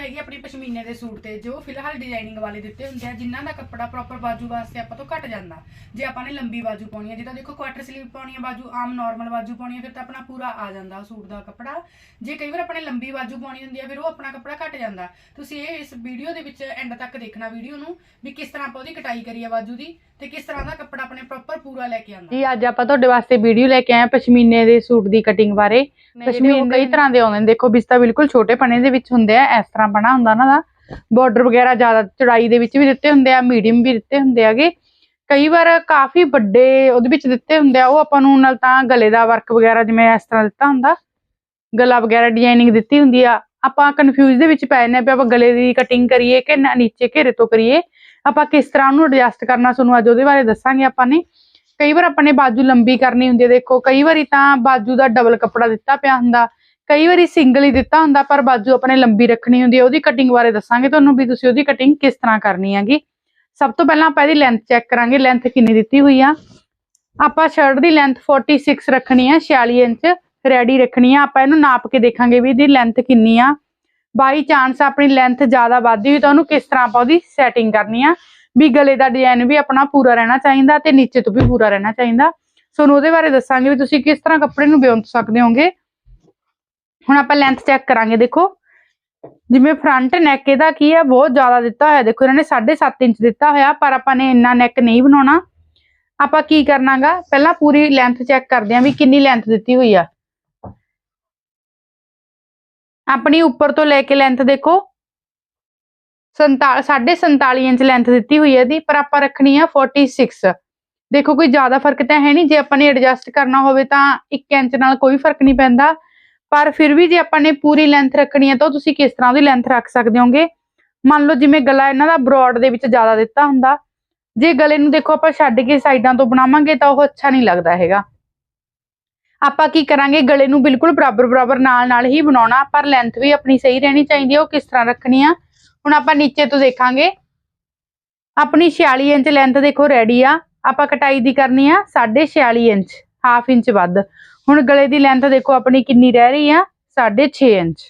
ਹੈਗੀ ਆਪਣੀ ਪਸ਼ਮੀਨੇ ਦੇ ਸੂਟ ਤੇ, ਜੋ ਫਿਲਹਾਲ ਡਿਜ਼ਾਈਨਿੰਗ ਵਾਲੇ ਦਿੱਤੇ ਹੁੰਦੇ ਆ, ਜਿਨ੍ਹਾਂ ਦਾ ਕੱਪੜਾ ਪ੍ਰੋਪਰ ਬਾਜੂ ਵਾਸਤੇ ਆਪਾਂ ਤੋਂ ਘਟ ਜਾਂਦਾ। ਜੇ ਆਪਾਂ ਨੇ ਲੰਬੀ ਬਾਜੂ ਪਾਉਣੀ ਹੈ, ਜਿੱਦਾਂ ਦੇਖੋ ਕੁਆਟਰ ਸਲੀਵ ਪਾਉਣੀ ਹੈ ਬਾਜੂ, ਆਮ ਨਾਰਮਲ ਬਾਜੂ ਪਾਉਣੀ ਹੈ, ਫਿਰ ਤਾਂ ਆਪਣਾ ਪੂਰਾ ਆ ਜਾਂਦਾ ਸੂਟ ਦਾ ਕੱਪੜਾ। ਜੇ ਕਈ ਵਾਰ ਆਪਣੇ ਲੰਬੀ ਬਾਜੂ ਪਾਉਣੀ ਹੁੰਦੀ ਹੈ, ਫਿਰ ਉਹ ਆਪਣਾ ਕੱਪੜਾ ਘਟ ਜਾਂਦਾ। ਤੁਸੀਂ ਇਹ ਇਸ ਵੀਡੀਓ ਦੇ ਵਿੱਚ ਐਂਡ ਤੱਕ ਦੇਖਣਾ ਵੀਡੀਓ ਨੂੰ, ਵੀ ਕਿਸ ਤਰ੍ਹਾਂ ਆਪਾਂ ਉਹਦੀ ਕਟਾਈ ਕਰੀ ਹੈ ਬਾਜੂ ਦੀ। ਤੇ ਕਿਸ ਤਰ੍ਹਾਂ ਦਾ ਕੱਪੜਾ ਆਪਣੇ ਪ੍ਰੋਪਰ ਪੂਰਾ ਲੈ ਕੇ ਆਉਂਦਾ? ਜੀ ਅੱਜ ਆਪਾਂ ਤੁਹਾਡੇ ਵਾਸਤੇ ਵੀਡੀਓ ਲੈ ਕੇ ਆਏ ਹਾਂ ਪਸ਼ਮੀਨੇ ਦੇ ਸੂਟ ਦੀ ਕਟਿੰਗ ਬਾਰੇ। ਪਸ਼ਮੀਨ ਕਈ ਤਰ੍ਹਾਂ ਦੇ ਆਉਂਦੇ ਨੇ। ਦੇਖੋ ਬਿਸਤਾ ਬਿਲਕੁਲ ਛੋਟੇ ਪਣੇ ਦੇ ਵਿੱਚ ਹੁੰਦੇ ਆ ਇਸ ਤਰ੍ਹਾਂ ਬਣਾ ਹੁੰਦਾ ਉਹਨਾਂ ਦਾ। ਬਾਰਡਰ ਵਗੈਰਾ ਜ਼ਿਆਦਾ ਚੜਾਈ ਦੇ ਵਿੱਚ ਵੀ ਦਿੱਤੇ ਹੁੰਦੇ ਆ ਮੀਡੀਅਮ ਵੀ ਦਿੱਤੇ ਹੁੰਦੇ ਆਗੇ ਕਈ ਵਾਰ ਕਾਫੀ ਵੱਡੇ ਉਹਦੇ ਵਿੱਚ ਦਿੱਤੇ ਹੁੰਦੇ ਆ ਉਹ ਆਪਾਂ ਨੂੰ ਨਾਲ ਤਾਂ ਗਲੇ ਦਾ ਵਰਕ ਵਗੈਰਾ ਜਿਵੇਂ ਇਸ ਤਰ੍ਹਾਂ ਦਿੱਤਾ ਹੁੰਦਾ। ਗਲਾ ਵਗੈਰਾ ਡਿਜ਼ਾਈਨਿੰਗ ਦਿੱਤੀ ਹੁੰਦੀ ਆ। ਆਪਾਂ ਕਨਫਿਊਜ਼ ਦੇ ਵਿੱਚ ਪੈ ਜਾਂਦੇ ਆ ਵੀ ਆਪਾਂ ਗਲੇ ਦੀ ਕਟਿੰਗ ਕਰੀਏ ਕਿ ਨਾ ਨੀਚੇ ਘੇਰੇ ਤੋਂ ਕਰੀਏ, ਆਪਾਂ ਕਿਸ ਤਰ੍ਹਾਂ ਉਹਨੂੰ ਐਡਜਸਟ ਕਰਨਾ ਤੁਹਾਨੂੰ ਅੱਜ ਉਹਦੇ ਬਾਰੇ ਦੱਸਾਂਗੇ ਆਪਾਂ ਨੇ। ਕਈ ਵਾਰ ਆਪਣੇ ਬਾਜੂ ਲੰਬੀ ਕਰਨੀ ਹੁੰਦੀ ਹੈ, ਦੇਖੋ, ਕਈ ਵਾਰੀ ਤਾਂ ਬਾਜੂ ਦਾ ਡਬਲ ਕੱਪੜਾ ਦਿੱਤਾ ਪਿਆ ਹੁੰਦਾ, ਕਈ ਵਾਰੀ ਸਿੰਗਲ ਹੀ ਦਿੱਤਾ ਹੁੰਦਾ, ਪਰ ਬਾਜੂ ਆਪਣੇ ਲੰਬੀ ਰੱਖਣੀ ਹੁੰਦੀ ਹੈ, ਉਹਦੀ ਕਟਿੰਗ ਬਾਰੇ ਦੱਸਾਂਗੇ ਤੁਹਾਨੂੰ ਵੀ ਤੁਸੀਂ ਉਹਦੀ ਕਟਿੰਗ ਕਿਸ ਤਰ੍ਹਾਂ ਕਰਨੀ ਹੈਗੀ। ਸਭ ਤੋਂ ਪਹਿਲਾਂ ਆਪਾਂ ਇਹਦੀ ਲੈਂਥ ਚੈੱਕ ਕਰਾਂਗੇ ਲੈਂਥ ਕਿੰਨੀ ਦਿੱਤੀ ਹੋਈ ਆ। ਆਪਾਂ ਸ਼ਰਟ ਦੀ ਲੈਂਥ 46 ਰੱਖਣੀ ਆ 46 ਇੰਚ। ਰੈਡੀ ਰੱਖਣੀ ਆ, ਆਪਾਂ ਇਹਨੂੰ ਨਾਪ ਕੇ ਦੇਖਾਂਗੇ ਵੀ ਇਹਦੀ ਲੈਂਥ ਕਿੰਨੀ ਆ। ਬਾਈ ਚਾਂਸ ਆਪਣੀ ਲੈਂਥ ਜ਼ਿਆਦਾ ਵੱਧਦੀ ਹੋਈ ਤਾਂ ਉਹਨੂੰ ਕਿਸ ਤਰ੍ਹਾਂ ਆਪਾਂ ਉਹਦੀ ਸੈਟਿੰਗ ਕਰਨੀ ਆ। ਵੀ ਗਲੇ ਦਾ ਡਿਜ਼ਾਈਨ ਵੀ ਆਪਣਾ ਪੂਰਾ ਰਹਿਣਾ ਚਾਹੀਦਾ ਤੇ ਨੀਚੇ ਤੋਂ ਵੀ ਪੂਰਾ ਰਹਿਣਾ ਚਾਹੀਦਾ। ਸੋ ਉਹਦੇ ਬਾਰੇ ਦੱਸਾਂਗੇ ਵੀ ਤੁਸੀਂ ਕਿਸ ਤਰ੍ਹਾਂ ਕੱਪੜੇ ਨੂੰ ਬਿਉਂਤ ਸਕਦੇ ਹੋਗੇ। ਹੁਣ ਆਪਾਂ ਲੈਂਥ ਚੈੱਕ ਕਰਾਂਗੇ, ਦੇਖੋ। ਜਿਵੇਂ ਫਰੰਟ ਨੈਕ ਇਹਦਾ ਕੀ ਆ, ਬਹੁਤ ਜ਼ਿਆਦਾ ਦਿੱਤਾ ਹੋਇਆ। ਦੇਖੋ, ਇਹਨਾਂ ਨੇ 7.5 ਇੰਚ ਦਿੱਤਾ ਹੋਇਆ, ਪਰ ਆਪਾਂ ਨੇ ਇੰਨਾ ਨੈਕ ਨਹੀਂ ਬਣਾਉਣਾ। ਆਪਾਂ ਕੀ ਕਰਨਾਗਾ, ਪਹਿਲਾਂ ਪੂਰੀ ਲੈਂਥ ਚੈੱਕ ਕਰਦੇ ਆਂ ਵੀ ਕਿੰਨੀ ਲੈਂਥ ਦਿੱਤੀ ਹੋਈ ਆ। ਆਪਣੀ ਉੱਪਰ ਤੋਂ ਲੈ ਕੇ ਲੈਂਥ ਦੇਖੋ। 47 ਇੰਚ ਲੈਂਥ ਦਿੱਤੀ ਹੋਈ ਹੈ ਇਹਦੀ, ਪਰ ਆਪਾਂ ਰੱਖਣੀ ਆ 46 ਦੇਖੋ, ਕੋਈ ਜ਼ਿਆਦਾ ਫ਼ਰਕ ਤਾਂ ਹੈ ਨਹੀਂ। ਜੇ ਆਪਾਂ ਨੇ ਐਡਜਸਟ ਕਰਨਾ ਹੋਵੇ ਤਾਂ 1 ਇੰਚ ਨਾਲ ਕੋਈ ਫ਼ਰਕ ਨਹੀਂ ਪੈਂਦਾ। ਪਰ ਫਿਰ ਵੀ ਜੇ ਆਪਾਂ ਨੇ ਪੂਰੀ ਲੈਂਥ ਰੱਖਣੀ ਹੈ ਤਾਂ ਤੁਸੀਂ ਕਿਸ ਤਰ੍ਹਾਂ ਦੀ ਲੈਂਥ ਰੱਖ ਸਕਦੇ ਹੋਗੇ? ਮੰਨ ਲਓ ਜਿਵੇਂ ਗਲਾ ਇਹਨਾਂ ਦਾ ਬ੍ਰੌਡ ਦੇ ਵਿੱਚ ਜ਼ਿਆਦਾ ਦਿੱਤਾ ਹੁੰਦਾ। ਜੇ ਗਲੇ ਨੂੰ ਦੇਖੋ ਆਪਾਂ ਛੱਡ ਕੇ ਸਾਈਡਾਂ ਤੋਂ ਬਣਾਵਾਂਗੇ ਤਾਂ ਉਹ ਅੱਛਾ ਨਹੀਂ ਲੱਗਦਾ ਹੈਗਾ। ਆਪਾਂ ਕੀ ਕਰਾਂਗੇ? ਗਲੇ ਨੂੰ ਬਿਲਕੁਲ ਬਰਾਬਰ ਬਰਾਬਰ ਨਾਲ ਨਾਲ ਹੀ ਬਣਾਉਣਾ। ਪਰ ਲੈਂਥ ਵੀ ਆਪਣੀ ਸਹੀ ਰਹਿਣੀ ਚਾਹੀਦੀ ਹੈ ਉਹ ਕਿਸ ਤਰ੍ਹਾਂ ਰੱਖਣੀ ਆ? ਹੁਣ ਆਪਾਂ ਨੀਚੇ ਤੋਂ ਦੇਖਾਂਗੇ। ਆਪਣੀ 46 ਇੰਚ ਲੈਂਥ ਦੇਖੋ ਰੈਡੀ ਆ। ਆਪਾਂ ਕਟਾਈ ਦੀ ਕਰਨੀ ਆ 46 ਇੰਚ ਹਾਫ ਇੰਚ ਵੱਧ। ਹੁਣ ਗਲੇ ਦੀ ਲੈਂਥ ਦੇਖੋ ਆਪਣੀ ਕਿੰਨੀ ਰਹਿ ਰਹੀ ਆ? 6.5 ਇੰਚ।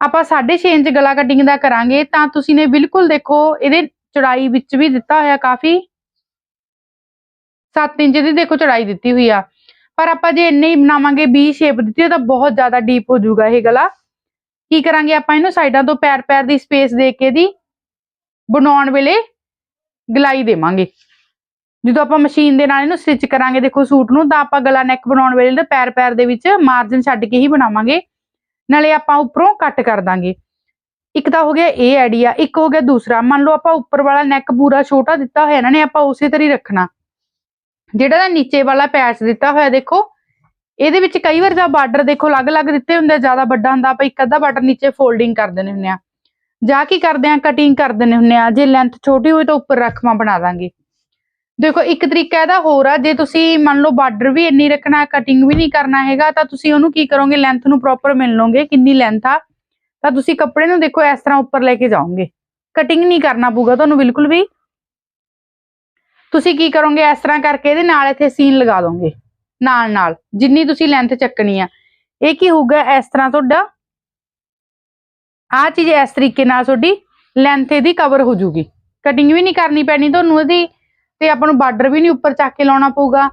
ਆਪਾਂ 6.5 ਇੰਚ ਗਲਾ ਕਟਿੰਗ ਦਾ ਕਰਾਂਗੇ ਤਾਂ ਤੁਸੀਂ ਨੇ ਬਿਲਕੁਲ ਦੇਖੋ ਇਹਦੇ ਚੜਾਈ ਵਿੱਚ ਵੀ ਦਿੱਤਾ ਹੋਇਆ ਕਾਫੀ। 7 ਇੰਚ ਦੀ ਦੇਖੋ ਚੜਾਈ ਦਿੱਤੀ ਹੋਈ ਆ। ਪਰ ਆਪਾਂ ਜੇ ਇੰਨੇ ਹੀ ਬਣਾਵਾਂਗੇ 20 ਸ਼ੇਪ ਦਿੱਤੀ ਤਾਂ ਬਹੁਤ ਜ਼ਿਆਦਾ ਡੀਪ ਹੋ ਜਾਊਗਾ ਇਹ ਗਲਾ। ਕੀ ਕਰਾਂਗੇ ਆਪਾਂ ਇਹਨੂੰ ਸਾਈਡਾਂ ਤੋਂ ਪੈਰ ਪੈਰ ਦੀ ਸਪੇਸ ਦੇ ਕੇ ਦੀ ਬਣਾਉਣ ਵੇਲੇ ਗਲਾਈ ਦੇਵਾਂਗੇ। ਜਦੋਂ ਆਪਾਂ ਮਸ਼ੀਨ ਦੇ ਨਾਲ ਇਹਨੂੰ ਸਟਿਚ ਕਰਾਂਗੇ, ਦੇਖੋ ਸੂਟ ਨੂੰ, ਤਾਂ ਆਪਾਂ ਗਲਾ ਨੈਕ ਬਣਾਉਣ ਵੇਲੇ ਤਾਂ ਪੈਰ ਪੈਰ ਦੇ ਵਿੱਚ ਮਾਰਜਨ ਛੱਡ ਕੇ ਹੀ ਬਣਾਵਾਂਗੇ। ਨਾਲੇ ਆਪਾਂ ਉੱਪਰੋਂ ਕੱਟ ਕਰ ਦਾਂਗੇ। ਇੱਕ ਤਾਂ ਹੋ ਗਿਆ ਇਹ ਆਈਡੀਆ ਇੱਕ ਹੋ ਗਿਆ ਦੂਸਰਾ। ਮੰਨ ਲਓ ਆਪਾਂ ਉੱਪਰ ਵਾਲਾ ਨੈਕ ਪੂਰਾ ਛੋਟਾ ਦਿੱਤਾ ਹੋਇਆ, ਇਹਨਾਂ ਨੇ ਆਪਾਂ ਉਸੇ ਤਰ੍ਹਾਂ ਹੀ ਰੱਖਣਾ। ਜਿਹੜਾ ਦਾ ਨੀਚੇ ਵਾਲਾ ਪੈਚ ਦਿੱਤਾ ਹੋਇਆ ਦੇਖੋ, ਇਹਦੇ ਵਿੱਚ ਕਈ ਵਾਰ ਦਾ ਬਾਰਡਰ ਦੇਖੋ ਅਲੱਗ-ਅਲੱਗ ਦਿੱਤੇ ਹੁੰਦੇ ਜ਼ਿਆਦਾ ਵੱਡਾ ਹੁੰਦਾ, ਆਪਾਂ ਇੱਕ ਅੱਧਾ ਬਾਰਡਰ ਨੀਚੇ ਫੋਲਡਿੰਗ ਕਰ ਦਿੰਦੇ ਹੁੰਦੇ ਆ। ਜਾਂ ਕੀ ਕਰਦੇ ਆ ਕਟਿੰਗ ਕਰ ਦਿੰਦੇ ਹੁੰਦੇ ਆ, ਜੇ ਲੈਂਥ ਛੋਟੀ ਹੋਵੇ ਤਾਂ ਉੱਪਰ ਰੱਖਵਾ ਬਣਾ ਦਾਂਗੇ। ਦੇਖੋ, ਇੱਕ ਤਰੀਕਾ ਇਹਦਾ ਹੋਰ ਆ, ਜੇ ਤੁਸੀਂ ਮੰਨ ਲਓ ਬਾਰਡਰ ਵੀ ਇੰਨੀ ਰੱਖਣਾ ਕਟਿੰਗ ਵੀ ਨਹੀਂ ਕਰਨਾ ਹੈਗਾ, ਤਾਂ ਤੁਸੀਂ ਉਹਨੂੰ ਕੀ ਕਰੋਗੇ ਲੈਂਥ ਨੂੰ ਪ੍ਰੋਪਰ ਮਿਲ ਲਓਗੇ, ਕਿੰਨੀ ਲੈਂਥ ਆ, ਤਾਂ ਤੁਸੀਂ ਕੱਪੜੇ ਨੂੰ ਦੇਖੋ ਇਸ ਤਰ੍ਹਾਂ ਉੱਪਰ ਲੈ ਕੇ ਜਾਓਗੇ। ਕਟਿੰਗ ਨਹੀਂ ਕਰਨਾ ਪਊਗਾ ਤੁਹਾਨੂੰ ਬਿਲਕੁਲ ਵੀ। ਤੁਸੀਂ ਕੀ ਕਰੋਗੇ? ਇਸ ਤਰ੍ਹਾਂ ਕਰਕੇ ਇਹਦੇ ਨਾਲ ਇੱਥੇ ਸੀਨ ਲਗਾ ਦੋਗੇ। ਨਾਲ ਨਾਲ। ਜਿੰਨੀ ਤੁਸੀਂ ਲੈਂਥ ਚੱਕਣੀ ਆ। ਇਹ ਕੀ ਹੋਊਗਾ? ਇਸ ਤਰ੍ਹਾਂ ਤੁਹਾਡਾ ਆ ਚੀਜ਼ ਇਸ ਤਰੀਕੇ ਨਾਲ ਤੁਹਾਡੀ ਲੈਂਥ ਇਹਦੀ ਕਵਰ ਹੋ ਜੂਗੀ ਕਟਿੰਗ ਵੀ ਨਹੀਂ ਕਰਨੀ ਪੈਣੀ ਤੁਹਾਨੂੰ ਇਹਦੀ ਤੇ ਆਪਾਂ ਨੂੰ ਬਾਰਡਰ ਵੀ ਨਹੀਂ ਉੱਪਰ ਚੱਕ ਕੇ ਲਾਉਣਾ ਪਊਗਾ।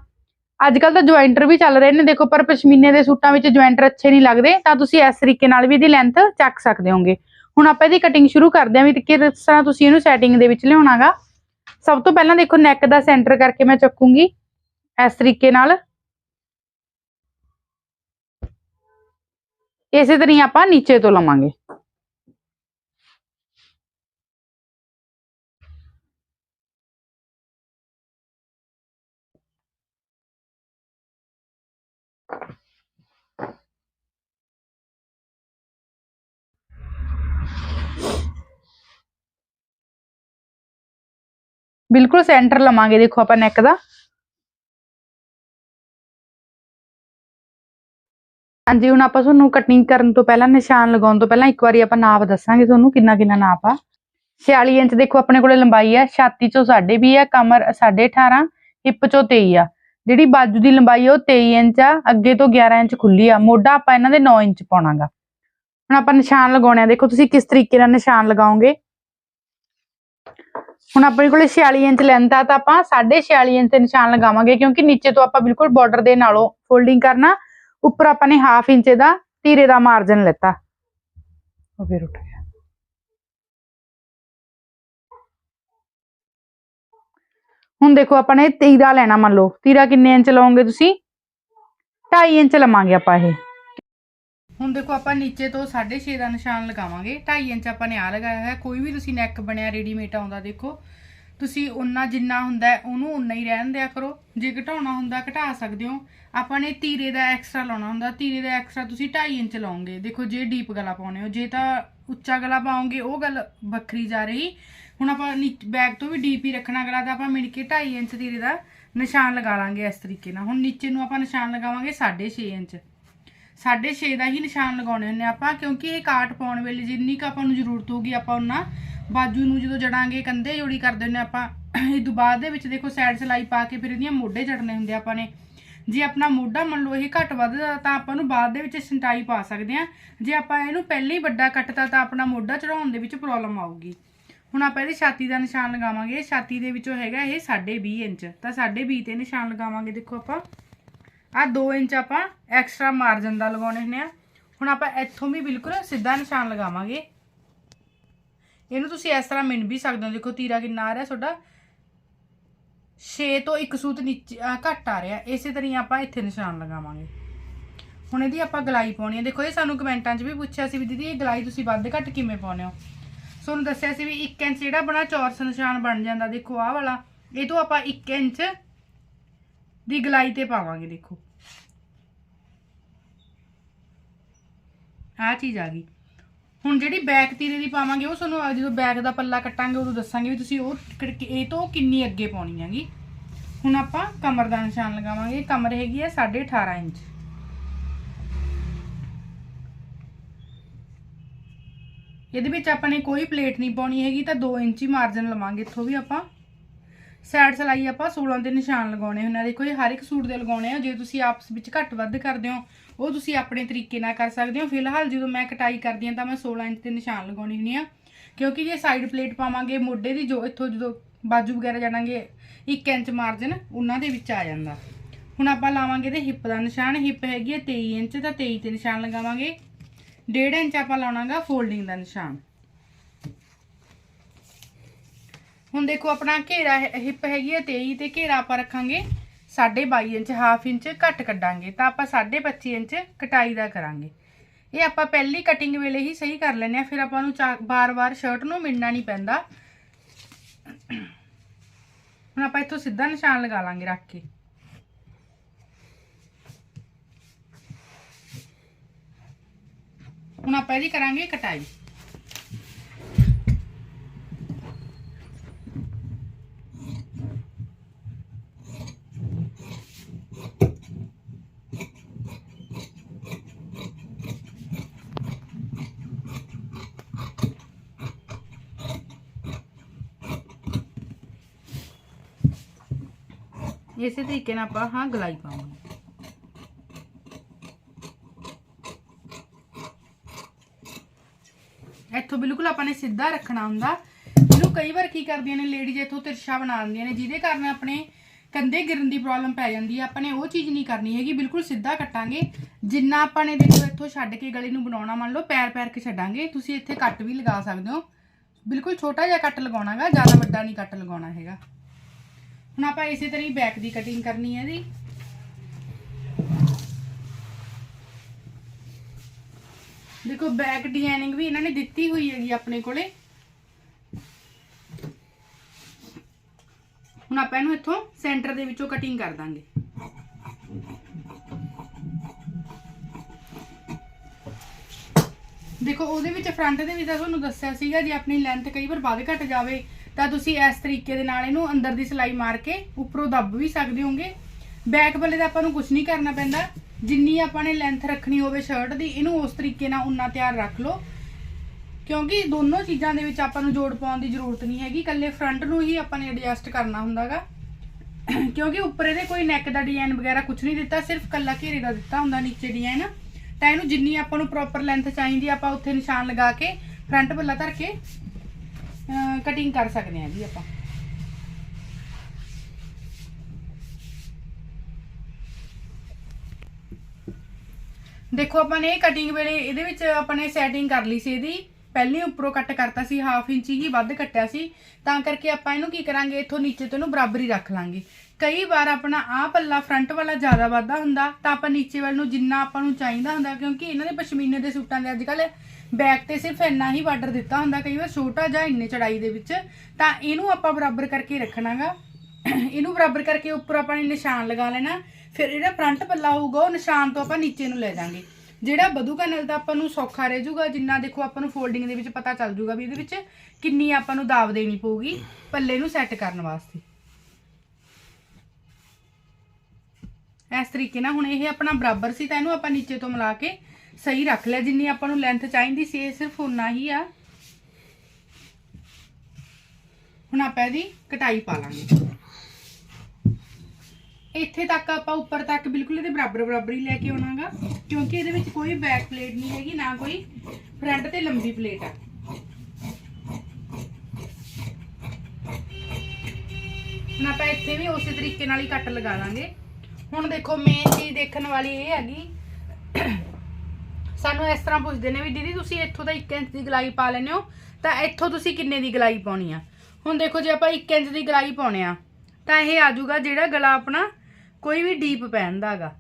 ਅੱਜ ਕੱਲ ਤਾਂ ਜੁਆਇੰਟਰ ਵੀ ਚੱਲ ਰਹੇ ਨੇ। ਦੇਖੋ, ਪਰ ਪਸ਼ਮੀਨੇ ਦੇ ਸੂਟਾਂ ਵਿੱਚ ਜੁਆਇੰਟਰ ਅੱਛੇ ਨਹੀਂ ਲੱਗਦੇ, ਤਾਂ ਤੁਸੀਂ ਇਸ ਤਰੀਕੇ ਨਾਲ ਵੀ ਇਹਦੀ ਲੈਂਥ ਚੱਕ ਸਕਦੇ ਹੋਗੇ। ਹੁਣ ਆਪਾਂ ਇਹਦੀ ਕਟਿੰਗ ਸ਼ੁਰੂ ਕਰਦੇ ਹਾਂ ਵੀ ਕਿਸ ਤਰ੍ਹਾਂ ਤੁਸੀਂ ਇਹਨੂੰ ਸੈਟਿੰਗ ਦੇ ਵਿੱਚ ਲਿਆਉਣਾਗਾ। ਸਭ ਤੋਂ ਪਹਿਲਾਂ ਦੇਖੋ ਨੈਕ ਦਾ ਸੈਂਟਰ ਕਰਕੇ ਮੈਂ ਚੱਕੂੰਗੀ ਇਸ ਤਰੀਕੇ ਨਾਲ। ਇਸੇ ਤਰ੍ਹਾਂ ਆਪਾਂ ਨੀਚੇ ਤੋਂ ਲਵਾਂਗੇ। ਬਿਲਕੁਲ ਸੈਂਟਰ ਲਵਾਂਗੇ, ਦੇਖੋ ਆਪਾਂ ਨੈਕ ਦਾ। ਹਾਂਜੀ, ਹੁਣ ਆਪਾਂ ਤੁਹਾਨੂੰ ਕਟਿੰਗ ਕਰਨ ਤੋਂ ਪਹਿਲਾਂ, ਨਿਸ਼ਾਨ ਲਗਾਉਣ ਤੋਂ ਪਹਿਲਾਂ ਇੱਕ ਵਾਰੀ ਆਪਾਂ ਨਾਪ ਦੱਸਾਂਗੇ ਤੁਹਾਨੂੰ ਕਿੰਨਾ ਕਿੰਨਾ ਨਾਪ ਆ। 46 ਇੰਚ ਦੇਖੋ ਆਪਣੇ ਕੋਲੇ ਲੰਬਾਈ ਆ ਛਾਤੀ ਚੋਂ ਸਾਢੇ ਵੀ ਆ, ਕਮਰ 18.5 ਹਿੱਪ ਚੋਂ 23 ਆ। ਜਿਹੜੀ ਬਾਜੂ ਦੀ ਲੰਬਾਈ ਆ, ਉਹ 23 ਇੰਚ ਆ, ਅੱਗੇ ਤੋਂ 11 ਇੰਚ ਖੁੱਲੀ ਆ। ਮੋਢਾ ਆਪਾਂ ਇਹਨਾਂ ਦੇ 9 ਇੰਚ ਪਾਉਣਾਗਾ। ਹੁਣ ਆਪਾਂ ਨਿਸ਼ਾਨ ਲਗਾਉਣੇ ਆ, ਦੇਖੋ ਤੁਸੀਂ ਕਿਸ ਤਰੀਕੇ ਨਾਲ ਨਿਸ਼ਾਨ ਲਗਾਓਗੇ। ਹੁਣ ਆਪਣੇ ਕੋਲੇ 46 ਇੰਚ ਲੈਂਥ ਆ ਤਾਂ ਆਪਾਂ 46 ਇੰਚ ਤੇ ਨਿਸ਼ਾਨ ਲਗਾਵਾਂਗੇ, ਕਿਉਂਕਿ ਨੀਚੇ ਤੋਂ ਆਪਾਂ ਬਿਲਕੁਲ ਬਾਰਡਰ ਦੇ ਨਾਲੋਂ ਫੋਲਡਿੰਗ ਕਰਨਾ, ਉੱਪਰ ਆਪਾਂ ਨੇ ਹਾਫ ਇੰਚ ਦਾ ਧੀਰੇ ਦਾ ਮਾਰਜਨ ਲੈਤਾ। ਉਹ ਫਿਰ ਉੱਠ ਗਿਆ। ਹੁਣ ਦੇਖੋ ਆਪਾਂ ਨੇ ਤੀਰਾ ਲੈਣਾ ਮੰਨ ਲਓ ਤੀਰਾ ਕਿੰਨੇ ਇੰਚ ਲਓਗੇ ਤੁਸੀਂ? 2.5 ਇੰਚ ਲਵਾਂਗੇ ਆਪਾਂ ਇਹ। ਹੁਣ ਦੇਖੋ ਆਪਾਂ ਨੀਚੇ ਤੋਂ 6.5 ਦਾ ਨਿਸ਼ਾਨ ਲਗਾਵਾਂਗੇ। 2.5 ਇੰਚ ਆਪਾਂ ਨੇ ਆ ਲਗਾਇਆ ਹੋਇਆ। ਕੋਈ ਵੀ ਤੁਸੀਂ ਨੈਕ ਬਣਿਆ ਰੈਡੀਮੇਡ ਆਉਂਦਾ ਦੇਖੋ। ਤੁਸੀਂ ਉਨਾ ਜਿੰਨਾ ਹੁੰਦਾ ਉਹਨੂੰ ਉਨਾ ਹੀ ਰਹਿਣ ਦਿਆ ਕਰੋ। ਜੇ ਘਟਾਉਣਾ ਹੁੰਦਾ, ਘਟਾ ਸਕਦੇ ਹੋ। ਆਪਾਂ ਨੇ ਤੀਰੇ ਦਾ ਐਕਸਟਰਾ ਲਾਉਣਾ ਹੁੰਦਾ। ਤੀਰੇ ਦਾ ਐਕਸਟਰਾ ਤੁਸੀਂ 2.5 ਇੰਚ ਲਾਉਂਗੇ ਦੇਖੋ ਜੇ ਡੀਪ ਗਲਾ ਪਾਉਣੇ ਹੋ। ਜੇ ਤਾਂ ਉੱਚਾ ਗਲਾ ਪਾਉਂਗੇ ਉਹ ਗੱਲ ਵੱਖਰੀ ਜਾ ਰਹੀ। ਹੁਣ ਆਪਾਂ ਬੈਕ ਤੋਂ ਵੀ ਡੀਪ ਹੀ ਰੱਖਣਾ ਗਲਾ ਤਾਂ ਆਪਾਂ ਮਿਲ ਕੇ 2.5 ਇੰਚ ਤੀਰੇ ਦਾ ਨਿਸ਼ਾਨ ਲਗਾ ਲਾਂਗੇ ਇਸ ਤਰੀਕੇ ਨਾਲ। ਹੁਣ ਨੀਚੇ ਨੂੰ ਆਪਾਂ ਨਿਸ਼ਾਨ ਲਗਾਵਾਂਗੇ 6.5 ਇੰਚ। ਸਾਢੇ 6 ਦਾ ਹੀ ਨਿਸ਼ਾਨ ਲਗਾਉਣੇ ਹੁੰਦੇ ਆਪਾਂ, ਕਿਉਂਕਿ ਇਹ ਕਾਟ ਪਾਉਣ ਵੇਲੇ ਜਿੰਨੀ ਕੁ ਆਪਾਂ ਨੂੰ ਜ਼ਰੂਰਤ ਹੋਊਗੀ, ਆਪਾਂ ਉਹਨਾਂ ਬਾਜੂ ਨੂੰ ਜਦੋਂ ਜੜਾਂਗੇ, ਕੰਧੇ ਜੋੜੀ ਕਰ ਦਿੰਦੇ ਆਪਾਂ। ਇਹ ਤੋਂ ਬਾਅਦ ਦੇ ਵਿੱਚ ਦੇਖੋ ਸਾਈਡ ਸਲਾਈ ਪਾ ਕੇ ਫਿਰ ਇਹਦੀਆਂ ਮੋਢੇ ਚੜਨੇ ਹੁੰਦੇ ਆਪਾਂ ਨੇ। ਜੇ ਆਪਣਾ ਮੋਢਾ ਮੰਨ ਲਓ ਇਹ ਘੱਟ ਵੱਧਦਾ, ਤਾਂ ਆਪਾਂ ਨੂੰ ਬਾਅਦ ਦੇ ਵਿੱਚ ਸਿੰਟਾਈ ਪਾ ਸਕਦੇ ਆ ਜੇ ਆਪਾਂ ਇਹਨੂੰ ਪਹਿਲੇ ਹੀ ਵੱਡਾ ਕੱਟਤਾ, ਤਾਂ ਆਪਣਾ ਮੋਢਾ ਚੜਾਉਣ ਦੇ ਵਿੱਚ ਪ੍ਰੋਬਲਮ ਆਊਗੀ। ਹੁਣ ਆਪਾਂ ਇਹਦੇ ਛਾਤੀ ਦਾ ਨਿਸ਼ਾਨ ਲਗਾਵਾਂਗੇ। ਛਾਤੀ ਦੇ ਵਿੱਚੋਂ ਹੈਗਾ ਇਹ 20.5 ਇੰਚ। ਤਾਂ 20.5 ਤੇ ਨਿਸ਼ਾਨ ਲਗਾਵਾਂਗੇ, ਦੇਖੋ ਆਪਾਂ। ਆ 2 ਇੰਚ ਆਪਾਂ ਐਕਸਟਰਾ ਮਾਰਜਨ ਦਾ ਲਗਾਉਣੇ ਹੁੰਦੇ ਆ। ਹੁਣ ਆਪਾਂ ਇੱਥੋਂ ਵੀ ਬਿਲਕੁਲ ਸਿੱਧਾ ਨਿਸ਼ਾਨ ਲਗਾਵਾਂਗੇ। ਇਹਨੂੰ ਤੁਸੀਂ ਇਸ ਤਰ੍ਹਾਂ ਮਿਣ ਵੀ ਸਕਦੇ ਹੋ। ਦੇਖੋ ਤੀਰਾ ਕਿੰਨਾ ਆ ਰਿਹਾ, ਤੁਹਾਡਾ। 6 ਤੋਂ 1 ਸੂਤ ਨੀਚੇ ਘੱਟ ਆ ਰਿਹਾ। ਇਸੇ ਤਰ੍ਹਾਂ ਆਪਾਂ ਇੱਥੇ ਨਿਸ਼ਾਨ ਲਗਾਵਾਂਗੇ। ਹੁਣ ਇਹਦੀ ਆਪਾਂ ਗਲਾਈ ਪਾਉਣੀ ਹੈ ਦੇਖੋ, ਇਹ ਸਾਨੂੰ ਕਮੈਂਟਾਂ 'ਚ ਵੀ ਪੁੱਛਿਆ ਸੀ ਵੀ ਦੀਦੀ, ਇਹ ਗਲਾਈ ਤੁਸੀਂ ਵੱਧ ਘੱਟ ਕਿਵੇਂ ਪਾਉਂਦੇ ਹੋ? ਤੁਹਾਨੂੰ ਦੱਸਿਆ ਸੀ ਵੀ 1 ਇੰਚ ਜਿਹੜਾ ਬਣਾ ਚੌਰਸ ਨਿਸ਼ਾਨ ਬਣ ਜਾਂਦਾ। ਦੇਖੋ, ਆਹ ਵਾਲਾ। ਇਹ ਤੋਂ ਆਪਾਂ 1 ਇੰਚ ਦੀ ਗਲਾਈ ਤੇ ਪਾਵਾਂਗੇ, ਦੇਖੋ। ਆਹ ਚੀਜ਼ ਆ ਗਈ। ਹੁਣ ਜਿਹੜੀ ਬੈਕ ਤੀਰੇ ਦੀ ਪਾਵਾਂਗੇ, ਉਹ ਤੁਹਾਨੂੰ ਜਦੋਂ ਬੈਕ ਦਾ ਪੱਲਾ ਕੱਟਾਂਗੇ, ਉਦੋਂ ਦੱਸਾਂਗੇ ਵੀ ਤੁਸੀਂ ਉਹ ਕਿ- ਇਹ ਤੋਂ ਕਿੰਨੀ ਅੱਗੇ ਪਾਉਣੀ ਹੈਗੀ। ਹੁਣ ਆਪਾਂ ਕਮਰ ਦਾ ਨਿਸ਼ਾਨ ਲਗਾਵਾਂਗੇ। ਕਮਰ ਹੈਗੀ ਹੈ 18.5 ਇੰਚ। ਇਹਦੇ ਵਿੱਚ ਆਪਾਂ ਨੇ ਕੋਈ ਪਲੇਟ ਨਹੀਂ ਪਾਉਣੀ ਹੈਗੀ, ਤਾਂ 2 ਇੰਚ ਹੀ ਮਾਰਜਨ ਲਵਾਂਗੇ। ਇੱਥੋਂ ਵੀ ਆਪਾਂ ਸਾਈਡ ਸਲਾਈ ਆਪਾਂ 16 ਦੇ ਨਿਸ਼ਾਨ ਲਗਾਉਣੇ ਹੁੰਦੇ ਆ। ਦੇਖੋ ਇਹ ਹਰ ਇੱਕ ਸੂਟ ਦੇ ਲਗਾਉਣੇ ਆ। ਜੇ ਤੁਸੀਂ ਆਪਸ ਵਿੱਚ ਘੱਟ ਵੱਧ ਕਰਦੇ ਹੋ, ਉਹ ਤੁਸੀਂ ਆਪਣੇ ਤਰੀਕੇ ਨਾਲ ਕਰ ਸਕਦੇ ਹੋ। ਫਿਲਹਾਲ ਜਦੋਂ ਮੈਂ ਕਟਾਈ ਕਰਦੀ ਹਾਂ ਤਾਂ ਮੈਂ 16 ਇੰਚ ਦੇ ਨਿਸ਼ਾਨ ਲਗਾਉਣੀ ਹੁੰਦੀ ਆ ਕਿਉਂਕਿ ਜੇ ਸਾਈਡ ਪਲੇਟ ਪਾਵਾਂਗੇ, ਮੋਢੇ ਦੀ ਜੋ ਇੱਥੋਂ ਜਦੋਂ ਬਾਜੂ ਵਗੈਰਾ ਜਾਣਾਂਗੇ 1 ਇੰਚ ਮਾਰਜਨ ਉਹਨਾਂ ਦੇ ਵਿੱਚ ਆ ਜਾਂਦਾ। ਹੁਣ ਆਪਾਂ ਲਾਵਾਂਗੇ ਤੇ ਹਿੱਪ ਦਾ ਨਿਸ਼ਾਨ। ਹਿੱਪ ਹੈਗੀ ਹੈ 23 ਇੰਚ, ਤਾਂ 23 ਤੇ ਨਿਸ਼ਾਨ ਲਗਾਵਾਂਗੇ। 1.5 ਇੰਚ ਆਪਾਂ ਲਾਉਣਾਗਾ ਫੋਲਡਿੰਗ ਦਾ ਨਿਸ਼ਾਨ। ਹੁਣ ਦੇਖੋ ਆਪਣਾ ਘੇਰਾ ਹਿੱਪ ਹੈਗੀ ਹੈ 23 ਤੇ ਘੇਰਾ ਆਪਾਂ ਰੱਖਾਂਗੇ 22 ਇੰਚ, ਹਾਫ ਇੰਚ ਘੱਟ ਕੱਢਾਂਗੇ ਤਾਂ ਆਪਾਂ 25 ਇੰਚ ਕਟਾਈ ਦਾ ਕਰਾਂਗੇ। ਇਹ ਆਪਾਂ ਪਹਿਲੀ ਕਟਿੰਗ ਵੇਲੇ ਹੀ ਸਹੀ ਕਰ ਲੈਨੇ ਆ, ਫਿਰ ਆਪਾਂ ਨੂੰ ਬਾਰ-ਬਾਰ ਸ਼ਰਟ ਨੂੰ ਮਿਣਨਾ ਨਹੀਂ ਪੈਂਦਾ। ਹੁਣ ਆਪਾਂ ਇੱਥੋਂ ਸਿੱਧਾ ਨਿਸ਼ਾਨ ਲਗਾ ਲਾਂਗੇ ਰੱਖ ਕੇ। ਹੁਣ ਆਪਾਂ ਇਹਦੀ ਕਰਾਂਗੇ ਕਟਾਈ। ਇਸੇ ਤਰੀਕੇ ਨਾਲ ਆਪਾਂ ਹਾਂ ਗਲਾਈ ਪਾਵਾਂਗੇ। ਇੱਥੋਂ ਬਿਲਕੁਲ ਆਪਾਂ ਨੇ ਸਿੱਧਾ ਰੱਖਣਾ ਹੁੰਦਾ। ਇਹਨੂੰ ਕਈ ਵਾਰ ਕੀ ਕਰਦੀਆਂ ਨੇ ਲੇਡੀਜ਼ ਇੱਥੋਂ ਤਿਰਛਾ ਬਣਾ ਦਿੰਦੀਆਂ ਨੇ, ਜਿਹਦੇ ਕਾਰਨ ਆਪਣੇ ਕੰਧੇ ਗਿਰਨ ਦੀ ਪ੍ਰੋਬਲਮ ਪੈ ਜਾਂਦੀ ਹੈ ਆਪਾਂ ਨੇ ਉਹ ਚੀਜ਼ ਨਹੀਂ ਕਰਨੀ ਹੈਗੀ, ਬਿਲਕੁਲ ਸਿੱਧਾ ਕੱਟਾਂਗੇ। ਜਿੰਨਾ ਆਪਾਂ ਨੇ ਦੇਖੋ ਇੱਥੋਂ ਛੱਡ ਕੇ ਗਲੇ ਨੂੰ ਬਣਾਉਣਾ, ਮੰਨ ਲਓ ਪੈਰ ਪੈਰ ਕੇ ਛੱਡਾਂਗੇ, ਤੁਸੀਂ ਇੱਥੇ ਕੱਟ ਵੀ ਲਗਾ ਸਕਦੇ ਹੋ। ਬਿਲਕੁਲ ਛੋਟਾ ਜਿਹਾ ਕੱਟ ਲਗਾਉਣਾਗਾ, ਜ਼ਿਆਦਾ ਵੱਡਾ ਨਹੀਂ ਕੱਟ ਲਗਾਉਣਾ ਹੈਗਾ। ਹੁਣ ਆਪਾਂ ਇਸੇ ਤਰ੍ਹਾਂ ਹੀ ਬੈਕ ਦੀ ਕਟਿੰਗ ਕਰਨੀ ਹੈ ਇਹਦੀ ਦੇਖੋ ਬੈਕ ਡਿਜ਼ਾਈਨਿੰਗ ਵੀ ਇਹਨਾਂ ਨੇ ਦਿੱਤੀ ਹੋਈ ਹੈਗੀ ਆਪਣੇ ਕੋਲੇ। ਹੁਣ ਆਪਾਂ ਇਹਨੂੰ ਇੱਥੋਂ ਸੈਂਟਰ ਦੇ ਵਿੱਚੋਂ ਕਟਿੰਗ ਕਰ ਦਾਂਗੇ। ਦੇਖੋ ਉਹਦੇ ਵਿੱਚ ਫਰੰਟ ਦੇ ਵਿੱਚ ਤੁਹਾਨੂੰ ਦੱਸਿਆ ਸੀਗਾ ਜੇ ਆਪਣੀ ਲੈਂਥ ਕਈ ਵਾਰ ਵੱਧ ਘਟ ਜਾਵੇ ਤਾਂ ਤੁਸੀਂ ਇਸ ਤਰੀਕੇ ਦੇ ਨਾਲ ਇਹਨੂੰ ਅੰਦਰ ਦੀ ਸਿਲਾਈ ਮਾਰ ਕੇ ਉੱਪਰੋਂ ਦੱਬ ਵੀ ਸਕਦੇ ਹੋਗੇ। ਬੈਕ ਵਾਲੇ ਦਾ ਆਪਾਂ ਨੂੰ ਕੁਝ ਨਹੀਂ ਕਰਨਾ ਪੈਂਦਾ। ਜਿੰਨੀ ਆਪਾਂ ਨੇ ਲੈਂਥ ਰੱਖਣੀ ਹੋਵੇ ਸ਼ਰਟ ਦੀ, ਇਹਨੂੰ ਉਸ ਤਰੀਕੇ ਨਾਲ ਉਨਾ ਤਿਆਰ ਰੱਖ ਲਓ। ਕਿਉਂਕਿ ਦੋਨੋਂ ਚੀਜ਼ਾਂ ਦੇ ਵਿੱਚ ਆਪਾਂ ਨੂੰ ਜੋੜ ਪਾਉਣ ਦੀ ਜ਼ਰੂਰਤ ਨਹੀਂ ਹੈਗੀ। ਇਕੱਲੇ ਫਰੰਟ ਨੂੰ ਹੀ ਆਪਾਂ ਨੇ ਐਡਜਸਟ ਕਰਨਾ ਹੁੰਦਾਗਾ। ਕਿਉਂਕਿ ਉੱਪਰ ਇਹਦੇ ਕੋਈ ਨੈਕ ਦਾ ਡਿਜ਼ਾਈਨ ਵਗੈਰਾ ਕੁਝ ਨਹੀਂ ਦਿੱਤਾ, ਸਿਰਫ ਕੱਲਾ ਘੇਰੇ ਦਾ ਦਿੱਤਾ ਹੁੰਦਾ ਨੀਚੇ ਡਿਜ਼ਾਈਨ ਤਾਂ ਇਹਨੂੰ ਜਿੰਨੀ ਆਪਾਂ ਨੂੰ ਪ੍ਰੋਪਰ ਲੈਂਥ ਚਾਹੀਦੀ, ਆਪਾਂ ਉੱਥੇ ਨਿਸ਼ਾਨ ਲਗਾ ਕੇ ਫਰੰਟ ਪੱਲਾ ਧਰ ਕੇ ਕਟਿੰਗ ਕਰ ਸਕਦੇ ਹਾਂ ਜੀ ਆਪਾਂ। ਦੇਖੋ, ਆਪਾਂ ਨੇ ਕਟਿੰਗ ਵੇਲੇ ਇਹਦੇ ਵਿੱਚ ਆਪਾਂ ਨੇ ਸੈਟਿੰਗ ਕਰ ਲਈ ਸੀ ਇਹਦੀ। ਪਹਿਲੇ ਉੱਪਰੋਂ ਕੱਟ ਕਰਤਾ ਸੀ ਹਾਫ ਇੰਚ ਹੀ ਵੱਧ ਕੱਟਿਆ ਸੀ। ਤਾਂ ਕਰਕੇ ਆਪਾਂ ਇਹਨੂੰ ਕੀ ਕਰਾਂਗੇ, ਇੱਥੋਂ ਨੀਚੇ ਤੋਂ ਇਹਨੂੰ ਬਰਾਬਰ ਹੀ ਰੱਖ ਲਾਂਗੇ। ਕਈ ਵਾਰ ਆਪਣਾ ਆਹ ਪੱਲਾ ਫਰੰਟ ਵਾਲਾ ਜ਼ਿਆਦਾ ਵੱਧਦਾ ਹੁੰਦਾ, ਤਾਂ ਆਪਾਂ ਨੀਚੇ ਵੱਲ ਨੂੰ ਜਿੰਨਾ ਆਪਾਂ ਨੂੰ ਚਾਹੀਦਾ ਹੁੰਦਾ, ਕਿਉਂਕਿ ਇਹਨਾਂ ਦੇ ਪਸ਼ਮੀਨੇ ਦੇ ਸੂਟਾਂ ਦੇ ਅੱਜ ਕੱਲ ਬੈਕ ਤੇ ਸਿਰਫ ਇੰਨਾ ਹੀ ਬਾਰਡਰ ਦਿੱਤਾ ਹੁੰਦਾ, ਕਈ ਵਾਰ ਛੋਟਾ ਜਾਂ ਇੰਨੇ ਚੜਾਈ ਦੇ ਵਿੱਚ, ਤਾਂ ਇਹਨੂੰ ਆਪਾਂ ਬਰਾਬਰ ਕਰਕੇ ਰੱਖਣਾਗਾ। ਇਹਨੂੰ ਬਰਾਬਰ ਕਰਕੇ ਉੱਪਰ ਆਪਾਂ ਨੇ ਨਿਸ਼ਾਨ ਲਗਾ ਲੈਣਾ, ਫਿਰ ਜਿਹੜਾ ਫਰੰਟ ਪੱਲਾ ਹੋਊਗਾ, ਉਹ ਨਿਸ਼ਾਨ ਤੋਂ ਆਪਾਂ ਨੀਚੇ ਨੂੰ ਲੈ ਜਾਾਂਗੇ ਜਿਹੜਾ ਵਧੂਗਾ ਨਾਲ ਤਾਂ ਆਪਾਂ ਨੂੰ ਸੌਖਾ ਰਹਿ ਜਾਊਗਾ, ਜਿੰਨਾ ਦੇਖੋ ਆਪਾਂ ਨੂੰ ਫੋਲਡਿੰਗ ਦੇ ਵਿੱਚ ਪਤਾ ਚੱਲ ਜਾਊਗਾ ਵੀ ਇਹਦੇ ਵਿੱਚ ਕਿੰਨੀ ਆਪਾਂ ਨੂੰ ਦਾਬ ਦੇਣੀ ਪਊਗੀ ਪੱਲੇ ਨੂੰ ਸੈੱਟ ਕਰਨ ਵਾਸਤੇ। ਇਸ ਤਰੀਕੇ ਨਾਲ ਹੁਣ ਇਹ ਆਪਣਾ ਬਰਾਬਰ ਸੀ ਤਾਂ ਇਹਨੂੰ ਆਪਾਂ ਨੀਚੇ ਤੋਂ ਮਿਲਾ ਕੇ ਸਹੀ ਰੱਖ ਲਿਆ। ਜਿੰਨੀ ਆਪਾਂ ਨੂੰ ਲੈਂਥ ਚਾਹੀਦੀ ਸੀ, ਇਹ ਸਿਰਫ ਉਨਾ ਹੀ ਆ। ਹੁਣ ਆਪਾਂ ਇਹਦੀ ਕਟਾਈ ਪਾ ਲਾਂਗੇ। ਇੱਥੇ ਤੱਕ ਆਪਾਂ ਉੱਪਰ ਤੱਕ ਬਿਲਕੁਲ ਇਹਦੇ ਬਰਾਬਰ ਬਰਾਬਰ ਹੀ ਲੈ ਕੇ ਆਉਣਾਗਾ, ਕਿਉਂਕਿ ਇਹਦੇ ਵਿੱਚ ਕੋਈ ਬੈਕ ਪਲੇਟ ਨਹੀਂ ਹੈਗੀ, ਨਾ ਕੋਈ ਫਰੰਟ ਤੇ ਲੰਬੀ ਪਲੇਟ ਆ। ਹੁਣ ਆਪਾਂ ਇੱਥੇ ਵੀ ਉਸੇ ਤਰੀਕੇ ਨਾਲ ਹੀ ਕੱਟ ਲਗਾ ਲਾਂਗੇ। ਹੁਣ ਦੇਖੋ ਮੇਨ ਚੀਜ਼ ਦੇਖਣ ਵਾਲੀ ਇਹ ਹੈਗੀ। ਸਾਨੂੰ ਇਸ ਤਰ੍ਹਾਂ ਪੁੱਛਦੇ ਨੇ ਵੀ, ਦੀਦੀ, ਤੁਸੀਂ ਇੱਥੋਂ ਦਾ 1 ਇੰਚ ਦੀ ਗਲਾਈ ਪਾ ਲੈਨੇ ਹੋ, ਤਾਂ ਇੱਥੋਂ ਤੁਸੀਂ ਕਿੰਨੇ ਦੀ ਗਲਾਈ ਪਾਉਣੀ ਆ? ਹੁਣ ਦੇਖੋ, ਜੇ ਆਪਾਂ 1 ਇੰਚ ਦੀ ਗਲਾਈ ਪਾਉਣੇ ਆ, ਤਾਂ ਇਹ ਆ ਜਾਊਗਾ ਜਿਹੜਾ ਗਲਾ ਆਪਣਾ ਕੋਈ ਵੀ ਡੀਪ ਪੈਂਦਾ ਹੈਗਾ।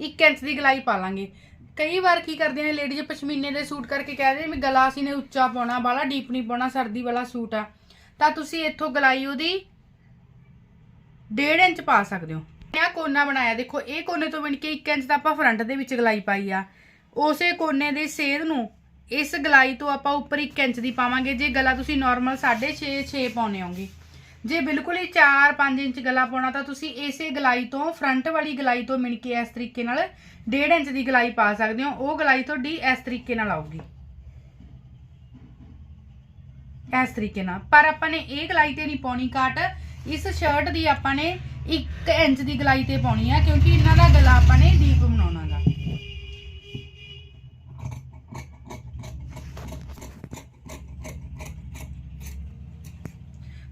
1 ਇੰਚ ਦੀ ਗਲਾਈ ਪਾ ਲਾਂਗੇ। ਕਈ ਵਾਰ ਕੀ ਕਰਦੇ ਨੇ ਲੇਡੀਜ਼ ਪਸ਼ਮੀਨੇ ਦੇ ਸੂਟ ਕਰਕੇ ਕਹਿੰਦੇ ਨੇ ਵੀ ਗਲਾ ਅਸੀਂ ਨੇ ਉੱਚਾ ਪਾਉਣਾ ਬਾਲਾ ਡੀਪ ਨਹੀਂ ਪਾਉਣਾ, ਸਰਦੀ ਵਾਲਾ ਸੂਟ ਆ। ਤਾਂ ਤੁਸੀਂ ਇੱਥੋਂ ਗਲਾਈ ਉਹਦੀ 1.5 ਇੰਚ ਪਾ ਸਕਦੇ ਹੋ। ਇਹ ਕੋਨਾ ਬਣਾਇਆ, ਦੇਖੋ, ਇਹ ਕੋਨੇ ਤੋਂ ਬਣ ਕੇ 1 ਇੰਚ ਦਾ ਆਪਾਂ ਫਰੰਟ ਦੇ ਵਿੱਚ ਗਲਾਈ ਪਾਈ ਆ। ਉਸੇ ਕੋਨੇ ਦੇ ਸੇਧ ਨੂੰ ਇਸ ਗਲਾਈ ਤੋਂ ਆਪਾਂ ਉੱਪਰ 1 ਇੰਚ ਦੀ ਪਾਵਾਂਗੇ। ਜੇ ਗਲਾ ਤੁਸੀਂ ਨਾਰਮਲ 6.5 6 ਪਾਉਨੇ ਹੋਗੇ ਜੇ ਬਿਲਕੁਲ ਹੀ 4-5 ਇੰਚ ਗਲਾ ਪਾਉਣਾ ਤਾਂ ਤੁਸੀਂ ਇਸੇ ਗਲਾਈ ਤੋਂ ਫਰੰਟ ਵਾਲੀ ਗਲਾਈ ਤੋਂ ਮਿਣ ਕੇ ਇਸ ਤਰੀਕੇ ਨਾਲ 1.5 ਇੰਚ ਦੀ ਗਲਾਈ ਪਾ ਸਕਦੇ ਹੋ। ਉਹ ਗਲਾਈ ਤੁਹਾਡੀ ਇਸ ਤਰੀਕੇ ਨਾਲ ਆਊਗੀ। ਇਸ ਤਰੀਕੇ ਨਾਲ। ਪਰ ਆਪਾਂ ਨੇ ਇਹ ਗਲਾਈ ਤੇ ਨਹੀਂ ਪਾਉਣੀ ਕਾਟ ਇਸ ਸ਼ਰਟ ਦੀ ਆਪਾਂ ਨੇ 1 ਇੰਚ ਦੀ ਗਲਾਈ ਤੇ ਪਾਉਣੀ ਆ, ਕਿਉਂਕਿ ਇਹਨਾਂ ਦਾ ਗਲਾ ਆਪਾਂ ਨੇ ਡੀਪ ਬਣਾਉਣਾਗਾ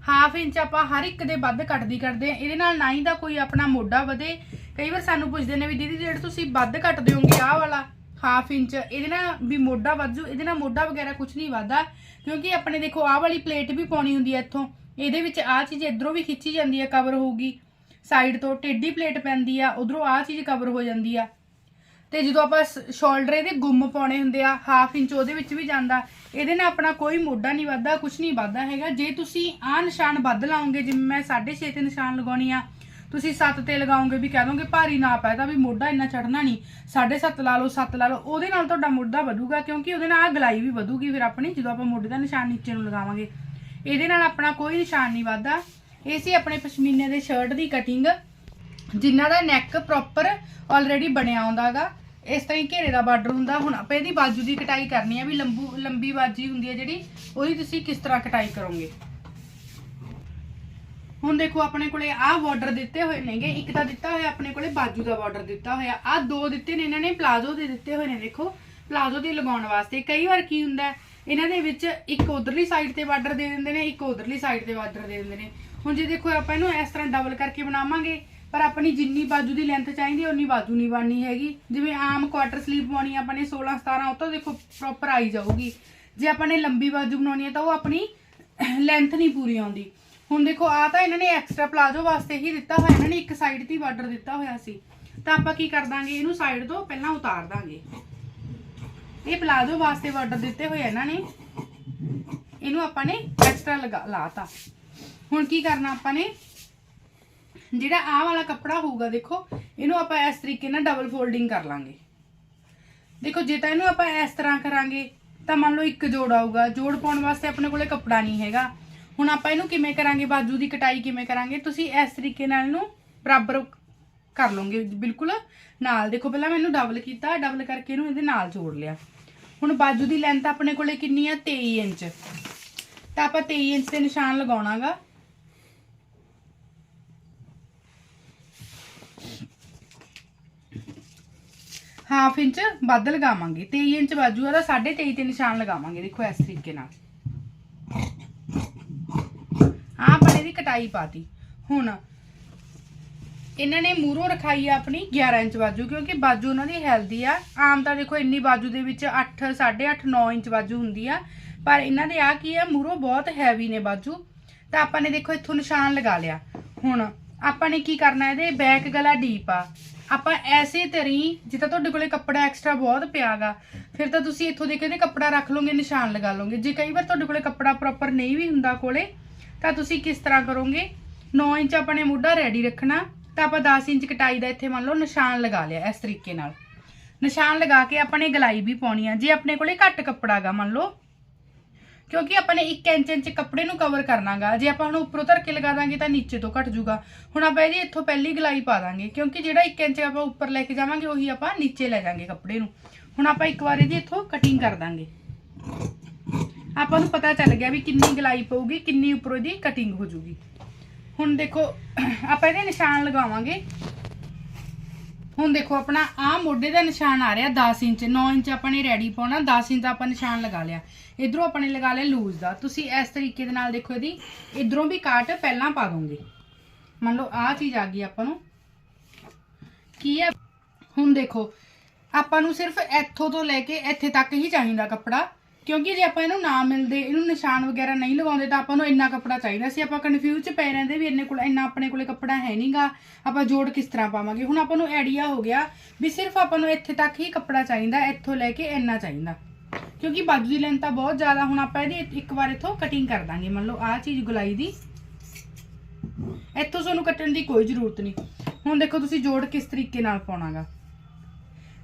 ਹਾਫ ਇੰਚ ਆਪਾਂ ਹਰ ਇੱਕ ਦੇ ਵੱਧ ਕੱਟਦੀ ਕਰਦੇ ਆ। ਇਹਦੇ ਨਾਲ ਨਾ ਹੀ ਦਾ ਕੋਈ ਆਪਣਾ ਮੋਢਾ ਵਧੇ। ਕਈ ਵਾਰ ਸਾਨੂੰ ਪੁੱਛਦੇ ਨੇ ਵੀ, ਦੀਦੀ, ਜਿਹੜਾ ਤੁਸੀਂ ਵੱਧ ਕੱਟ ਦਿਓਗੇ ਆਹ ਵਾਲਾ ਹਾਫ ਇੰਚ ਇਹਦੇ ਨਾਲ ਵੀ ਮੋਢਾ ਵੱਜੂ ਇਹਦੇ ਨਾਲ ਮੋਢਾ ਵਗੈਰਾ ਕੁਝ ਨਹੀਂ ਵੱਧਦਾ, ਕਿਉਂਕਿ ਆਪਣੇ ਦੇਖੋ, ਆਹ ਵਾਲੀ ਪਲੇਟ ਵੀ ਪਾਉਣੀ ਹੁੰਦੀ ਹੈ ਇੱਥੋਂ। ਇਹਦੇ ਵਿੱਚ ਆਹ ਚੀਜ਼ ਇਧਰੋਂ ਵੀ ਖਿੱਚੀ ਜਾਂਦੀ ਹੈ ਕਵਰ ਹੋਊਗੀ। ਸਾਈਡ ਤੋਂ ਟੇਢੀ ਪਲੇਟ ਪੈਂਦੀ ਆ, ਉਧਰੋਂ ਆਹ ਚੀਜ਼ ਕਵਰ ਹੋ ਜਾਂਦੀ ਆ। ਤੇ ਜਦੋਂ ਆਪਾਂ ਸ਼ੋਲਡਰ ਇਹਦੇ ਗੁੰਮ ਪਾਉਣੇ ਹੁੰਦੇ ਆ ਹਾਫ ਇੰਚ ਉਹਦੇ ਵਿੱਚ ਵੀ ਜਾਂਦਾ, ਇਹਦੇ ਨਾਲ ਆਪਣਾ ਕੋਈ ਮੋਢਾ ਨਹੀਂ ਵੱਧਦਾ ਕੁਝ ਨਹੀਂ ਵੱਧਦਾ ਹੈਗਾ। ਜੇ ਤੁਸੀਂ ਆਹ ਨਿਸ਼ਾਨ ਵੱਧ ਲਾਓਗੇ, ਜਿਵੇਂ ਮੈਂ 6.5 ਤੇ ਨਿਸ਼ਾਨ ਲਗਾਉਣੀ ਆ, ਤੁਸੀਂ 7 ਤੇ ਲਗਾਓਗੇ ਵੀ ਕਹਿ ਦੋਗੇ ਭਾਰੀ ਨਾ ਪੈ ਤਾਂ ਵੀ ਮੋਢਾ ਇੰਨਾ ਚੜਨਾ ਨਹੀਂ 7.5 ਲਾ ਲਓ 7 ਲਾ ਲਓ, ਉਹਦੇ ਨਾਲ ਤੁਹਾਡਾ ਮੋਢਾ ਵਧੂਗਾ, ਕਿਉਂਕਿ ਉਹਦੇ ਨਾਲ ਆ ਗਲਾਈ ਵੀ ਵਧੂਗੀ ਫਿਰ ਆਪਣੀ, ਜਦੋਂ ਆਪਾਂ ਮੋਢੇ ਦਾ ਨਿਸ਼ਾਨ ਨੀਚੇ ਨੂੰ ਲਗਾਵਾਂਗੇ। ਇਹਦੇ ਨਾਲ ਆਪਣਾ ਕੋਈ ਨਿਸ਼ਾਨ ਨਹੀਂ ਵੱਧਦਾ। ਇਹ ਸੀ ਆਪਣੇ ਪਸ਼ਮੀਨੇ ਦੇ ਸ਼ਰਟ ਦੀ ਕਟਿੰਗ ਜਿਨ੍ਹਾਂ ਦਾ ਨੈਕ ਪ੍ਰੋਪਰ ਆਲਰੇਡੀ ਬਣਿਆ ਆਉਂਦਾਗਾ ਇਸ ਤਰ੍ਹਾਂ ਹੀ ਘੇਰੇ ਦਾ ਬਾਰਡਰ ਹੁੰਦਾ। ਹੁਣ ਆਪਾਂ ਇਹਦੀ ਬਾਜੂ ਦੀ ਕਟਾਈ ਕਰਨੀ ਆ, ਵੀ ਲੰਬੂ, ਲੰਬੀ ਬਾਜੀ ਹੁੰਦੀ ਹੈ ਜਿਹੜੀ, ਉਹਦੀ ਤੁਸੀਂ ਕਿਸ ਤਰ੍ਹਾਂ ਕਟਾਈ ਕਰੋਗੇ? ਹੁਣ ਦੇਖੋ, ਆਪਣੇ ਕੋਲੇ ਆਹ ਬਾਰਡਰ ਦਿੱਤੇ ਹੋਏ ਨੇਗੇ। ਇੱਕ ਤਾਂ ਦਿੱਤਾ ਹੋਇਆ ਆਪਣੇ ਕੋਲੇ, ਬਾਜੂ ਦਾ ਬਾਰਡਰ ਦਿੱਤਾ ਹੋਇਆ। ਆਹ ਦੋ ਦਿੱਤੇ ਨੇ ਇਹਨਾਂ ਨੇ, ਪਲਾਜ਼ੋ ਦੇ ਦਿੱਤੇ ਹੋਏ ਨੇ, ਦੇਖੋ। ਪਲਾਜ਼ੋ ਦੇ ਲਗਾਉਣ ਵਾਸਤੇ। ਕਈ ਵਾਰ ਕੀ ਹੁੰਦਾ, ਇਹਨਾਂ ਦੇ ਵਿੱਚ ਇੱਕ ਉਧਰਲੀ ਸਾਈਡ ਤੇ ਬਾਰਡਰ ਦੇ ਦਿੰਦੇ ਨੇ, ਇੱਕ ਉਧਰਲੀ ਸਾਈਡ ਤੇ ਬਾਰਡਰ ਦੇ ਦਿੰਦੇ ਨੇ। ਹੁਣ ਜੇ ਦੇਖੋ ਆਪਾਂ ਇਹਨੂੰ ਇਸ ਤਰ੍ਹਾਂ ਡਬਲ ਕਰਕੇ ਬਣਾਵਾਂਗੇ, ਪਰ ਆਪਣੀ ਜਿੰਨੀ ਬਾਜੂ ਦੀ ਲੈਂਥ ਚਾਹੀਦੀ ਉਨੀ ਬਾਜੂ ਨਹੀਂ ਬਣਨੀ ਹੈਗੀ। ਜਿਵੇਂ ਆਮ ਕੁਆਟਰ ਸਲੀਵ ਪਾਉਣੀ ਆਪਾਂ ਨੇ 16 17 ਉਹ ਤਾਂ ਦੇਖੋ ਪ੍ਰੋਪਰ ਆਈ ਜਾਊਗੀ। ਜੇ ਆਪਾਂ ਨੇ ਲੰਬੀ ਬਾਜੂ ਬਣਾਉਣੀ ਹੈ ਤਾਂ ਉਹ ਆਪਣੀ ਲੈਂਥ ਨਹੀਂ ਪੂਰੀ ਆਉਂਦੀ। ਹੁਣ ਦੇਖੋ ਆ ਤਾਂ ਇਹਨਾਂ ਨੇ ਐਕਸਟਰਾ ਪਲਾਜ਼ੋ ਵਾਸਤੇ ਹੀ ਦਿੱਤਾ ਹੋਇਆ, ਇਹਨਾਂ ਨੇ ਇੱਕ ਸਾਈਡ ਤੇ ਬਾਰਡਰ ਦਿੱਤਾ ਹੋਇਆ ਸੀ। ਤਾਂ ਆਪਾਂ ਕੀ ਕਰ ਦਾਂਗੇ, ਇਹਨੂੰ ਸਾਈਡ ਤੋਂ ਪਹਿਲਾਂ ਉਤਾਰ ਦਾਂਗੇ। ਇਹ ਪਲਾਜ਼ੋ ਵਾਸਤੇ ਬਾਰਡਰ ਦਿੱਤੇ ਹੋਏ ਇਹਨਾਂ ਨੇ। ਇਹਨੂੰ ਆਪਾਂ ਨੇ ਐਕਸਟਰਾ ਲਗਾ ਲਾਤਾ। ਹੁਣ ਕੀ ਕਰਨਾ ਆਪਾਂ ਨੇ? ਜਿਹੜਾ ਆਹ ਵਾਲਾ ਕੱਪੜਾ ਹੋਊਗਾ, ਦੇਖੋ, ਇਹਨੂੰ ਆਪਾਂ ਇਸ ਤਰੀਕੇ ਨਾਲ ਡਬਲ ਫੋਲਡਿੰਗ ਕਰ ਲਾਂਗੇ। ਦੇਖੋ, ਜੇ ਤਾਂ ਇਹਨੂੰ ਆਪਾਂ ਇਸ ਤਰ੍ਹਾਂ ਕਰਾਂਗੇ, ਤਾਂ ਮੰਨ ਲਓ ਇੱਕ ਜੋੜ ਆਊਗਾ। ਜੋੜ ਪਾਉਣ ਵਾਸਤੇ ਆਪਣੇ ਕੋਲੇ ਕੱਪੜਾ ਨਹੀਂ ਹੈਗਾ। ਹੁਣ ਆਪਾਂ ਇਹਨੂੰ ਕਿਵੇਂ ਕਰਾਂਗੇ? ਬਾਜੂ ਦੀ ਕਟਾਈ ਕਿਵੇਂ ਕਰਾਂਗੇ? ਤੁਸੀਂ ਇਸ ਤਰੀਕੇ ਨਾਲ ਇਹਨੂੰ ਬਰਾਬਰ ਕਰ ਲਓਗੇ, ਬਿਲਕੁਲ ਨਾਲ। ਦੇਖੋ, ਪਹਿਲਾਂ ਮੈਂ ਇਹਨੂੰ ਡਬਲ ਕੀਤਾ ਡਬਲ ਕਰਕੇ ਇਹਨੂੰ ਇਹਦੇ ਨਾਲ ਜੋੜ ਲਿਆ। ਹੁਣ ਬਾਜੂ ਦੀ ਲੈਂਥ ਆਪਣੇ ਕੋਲੇ ਕਿੰਨੀ ਆ? 23 ਇੰਚ। ਤਾਂ ਆਪਾਂ 23 ਇੰਚ ਤੇ ਨਿਸ਼ਾਨ ਲਗਾਉਣਾਗਾ। ਹਾਫ ਇੰਚ ਵੱਧ ਲਗਾਵਾਂਗੇ 23 ਇੰਚ ਬਾਜੂ ਆ ਦਾ 23.5 ਤੇ ਨਿਸ਼ਾਨ ਲਗਾਵਾਂਗੇ, ਦੇਖੋ ਇਸ ਤਰੀਕੇ ਨਾਲ। ਆਹ ਆਪਾਂ ਇਹਦੀ ਕਟਾਈ ਪਾਤੀ। ਹੁਣ ਇਹਨਾਂ ਨੇ ਮੂਰੋਂ ਰਖਾਈ ਆ ਆਪਣੀ 11 ਇੰਚ ਬਾਜੂ ਕਿਉਂਕਿ ਬਾਜੂ ਉਹਨਾਂ ਦੀ ਹੈਲਦੀ ਆ। ਆਮ ਤਾਂ ਦੇਖੋ ਇੰਨੀ ਬਾਜੂ ਦੇ ਵਿੱਚ 8 8.5 9 ਇੰਚ ਬਾਜੂ ਹੁੰਦੀ ਆ। ਪਰ ਇਹਨਾਂ ਦੇ ਆ ਕੀ ਆ ਮੂਰੋਂ ਬਹੁਤ ਹੈਵੀ ਨੇ ਬਾਜੂ ਤਾਂ ਆਪਾਂ ਨੇ ਦੇਖੋ ਇੱਥੋਂ ਨਿਸ਼ਾਨ ਲਗਾ ਲਿਆ। ਹੁਣ ਆਪਾਂ ਨੇ ਕੀ ਕਰਨਾ, ਇਹਦੇ ਬੈਕ ਗਲਾ ਡੀਪ ਆ। ਆਪਾਂ ਐਸੇ ਤਰੀ ਜਿੱਦਾਂ ਤੁਹਾਡੇ ਕੋਲੇ ਕੱਪੜਾ ਐਕਸਟਰਾ ਬਹੁਤ ਪਿਆਗਾ, ਫਿਰ ਤਾਂ ਤੁਸੀਂ ਇੱਥੋਂ ਦੇ ਕੇ ਕੱਪੜਾ ਰੱਖ ਲਓਗੇ, ਨਿਸ਼ਾਨ ਲਗਾ ਲਓਗੇ। ਜੇ ਕਈ ਵਾਰ ਤੁਹਾਡੇ ਕੋਲੇ ਕੱਪੜਾ ਪ੍ਰੋਪਰ ਨਹੀਂ ਵੀ ਹੁੰਦਾ ਕੋਲੇ, ਤਾਂ ਤੁਸੀਂ ਕਿਸ ਤਰ੍ਹਾਂ ਕਰੋਗੇ? 9 ਇੰਚ ਆਪਣੇ ਮੋਢਾ ਰੈਡੀ ਰੱਖਣਾ, ਤਾਂ ਆਪਾਂ 10 ਇੰਚ ਕਟਾਈ ਦਾ ਇੱਥੇ ਮੰਨ ਲਓ ਨਿਸ਼ਾਨ ਲਗਾ ਲਿਆ ਇਸ ਤਰੀਕੇ ਨਾਲ। ਨਿਸ਼ਾਨ ਲਗਾ ਕੇ ਆਪਾਂ ਨੇ ਗਲਾਈ ਵੀ ਪਾਉਣੀ ਆ। ਜੇ ਆਪਣੇ ਕੋਲੇ ਘੱਟ ਕੱਪੜਾਗਾ ਮੰਨ ਲਓ ਕਿਉਂਕਿ ਆਪਾਂ ਨੇ 1 ਇੰਚ ਇੰਚ ਕੱਪੜੇ ਨੂੰ ਕਵਰ ਕਰਨਾਗਾ। ਜੇ ਆਪਾਂ ਹੁਣ ਉੱਪਰੋਂ ਧਰ ਕੇ ਲਗਾ ਦਾਂਗੇ ਤਾਂ ਨੀਚੇ ਤੋਂ ਘਟ ਜਾਊਗਾ। ਹੁਣ ਆਪਾਂ ਇਹਦੀ ਇੱਥੋਂ ਪਹਿਲੀ ਗਲਾਈ ਪਾ ਦਾਂਗੇ, ਕਿਉਂਕਿ ਜਿਹੜਾ 1 ਇੰਚ ਆਪਾਂ ਉੱਪਰ ਲੈ ਕੇ ਜਾਵਾਂਗੇ, ਉਹੀ ਆਪਾਂ ਨੀਚੇ ਲੈ ਜਾਾਂਗੇ ਕੱਪੜੇ ਨੂੰ। ਹੁਣ ਆਪਾਂ ਇੱਕ ਵਾਰ ਇਹਦੀ ਇੱਥੋਂ ਕਟਿੰਗ ਕਰ ਦਾਂਗੇ। ਆਪਾਂ ਨੂੰ ਪਤਾ ਚੱਲ ਗਿਆ ਵੀ ਕਿੰਨੀ ਗਲਾਈ ਪਊਗੀ, ਕਿੰਨੀ ਉੱਪਰੋਂ ਦੀ ਕਟਿੰਗ ਹੋ ਜਾਊਗੀ। ਹੁਣ ਦੇਖੋ, ਆਪਾਂ ਇਹਦੇ ਨਿਸ਼ਾਨ ਲਗਾਵਾਂਗੇ। ਹੁਣ ਦੇਖੋ ਆਪਣਾ ਆ ਮੋਢੇ ਦਾ ਨਿਸ਼ਾਨ ਆ ਰਿਹਾ 10 ਇੰਚ 9 ਇੰਚ ਆਪਾਂ ਨੇ ਰੈਡੀ ਪਾਉਣਾ 10 ਇੰਚ ਦਾ ਆਪਾਂ ਨਿਸ਼ਾਨ ਲਗਾ ਲਿਆ। ਇਧਰੋਂ ਆਪਾਂ ਨੇ ਲਗਾ ਲਿਆ ਲੂਜ਼ ਦਾ। ਤੁਸੀਂ ਇਸ ਤਰੀਕੇ ਦੇ ਨਾਲ ਦੇਖੋ ਇਹਦੀ, ਇਧਰੋਂ ਵੀ ਕਾਟ ਪਹਿਲਾਂ ਪਾ ਦੋਗੇ। ਮੰਨ ਲਓ ਆ ਚੀਜ਼ ਆ ਗਈ ਆਪਾਂ ਨੂੰ। ਕੀ ਹੈ ਹੁਣ ਦੇਖੋ, ਆਪਾਂ ਨੂੰ ਸਿਰਫ ਇੱਥੋਂ ਤੋਂ ਲੈ ਕੇ ਇੱਥੇ ਤੱਕ ਹੀ ਚਾਹੀਦਾ ਕੱਪੜਾ। ਕਿਉਂਕਿ ਜੇ ਆਪਾਂ ਇਹਨੂੰ ਨਾ ਮਿਲਦੇ, ਇਹਨੂੰ ਨਿਸ਼ਾਨ ਵਗੈਰਾ ਨਹੀਂ ਲਗਾਉਂਦੇ ਤਾਂ ਆਪਾਂ ਨੂੰ ਇੰਨਾ ਕੱਪੜਾ ਚਾਹੀਦਾ ਸੀ। ਆਪਾਂ ਕਨਫਿਊਜ਼ ਚ ਪਏ ਰਹਿੰਦੇ ਵੀ ਇੰਨੇ ਕੋਲ, ਇੰਨਾ ਆਪਣੇ ਕੋਲੇ ਕੱਪੜਾ ਹੈ ਨਹੀਂਗਾ ਆਪਾਂ ਜੋੜ ਕਿਸ ਤਰ੍ਹਾਂ ਪਾਵਾਂਗੇ? ਹੁਣ ਆਪਾਂ ਨੂੰ ਆਈਡੀਆ ਹੋ ਗਿਆ ਵੀ ਸਿਰਫ ਆਪਾਂ ਨੂੰ ਇੱਥੇ ਤੱਕ ਹੀ ਕੱਪੜਾ ਚਾਹੀਦਾ, ਇੱਥੋਂ ਲੈ ਕੇ ਇੰਨਾ ਚਾਹੀਦਾ। ਕਿਉਂਕਿ ਬਾਜੂ ਦੀ ਲੈਂਥ ਤਾਂ ਬਹੁਤ ਜ਼ਿਆਦਾ, ਹੁਣ ਆਪਾਂ ਇਹਦੀ ਇੱਕ ਵਾਰ ਇੱਥੋਂ ਕਟਿੰਗ ਕਰ ਦਾਂਗੇ। ਮੰਨ ਲਓ, ਆਹ ਚੀਜ਼ ਗੁਲਾਈ ਦੀ। ਇੱਥੋਂ ਤੁਹਾਨੂੰ ਕੱਟਣ ਦੀ ਕੋਈ ਜ਼ਰੂਰਤ ਨਹੀਂ ਹੁਣ ਦੇਖੋ ਤੁਸੀਂ ਜੋੜ ਕਿਸ ਤਰੀਕੇ ਨਾਲ ਪਾਉਣਾਗਾ।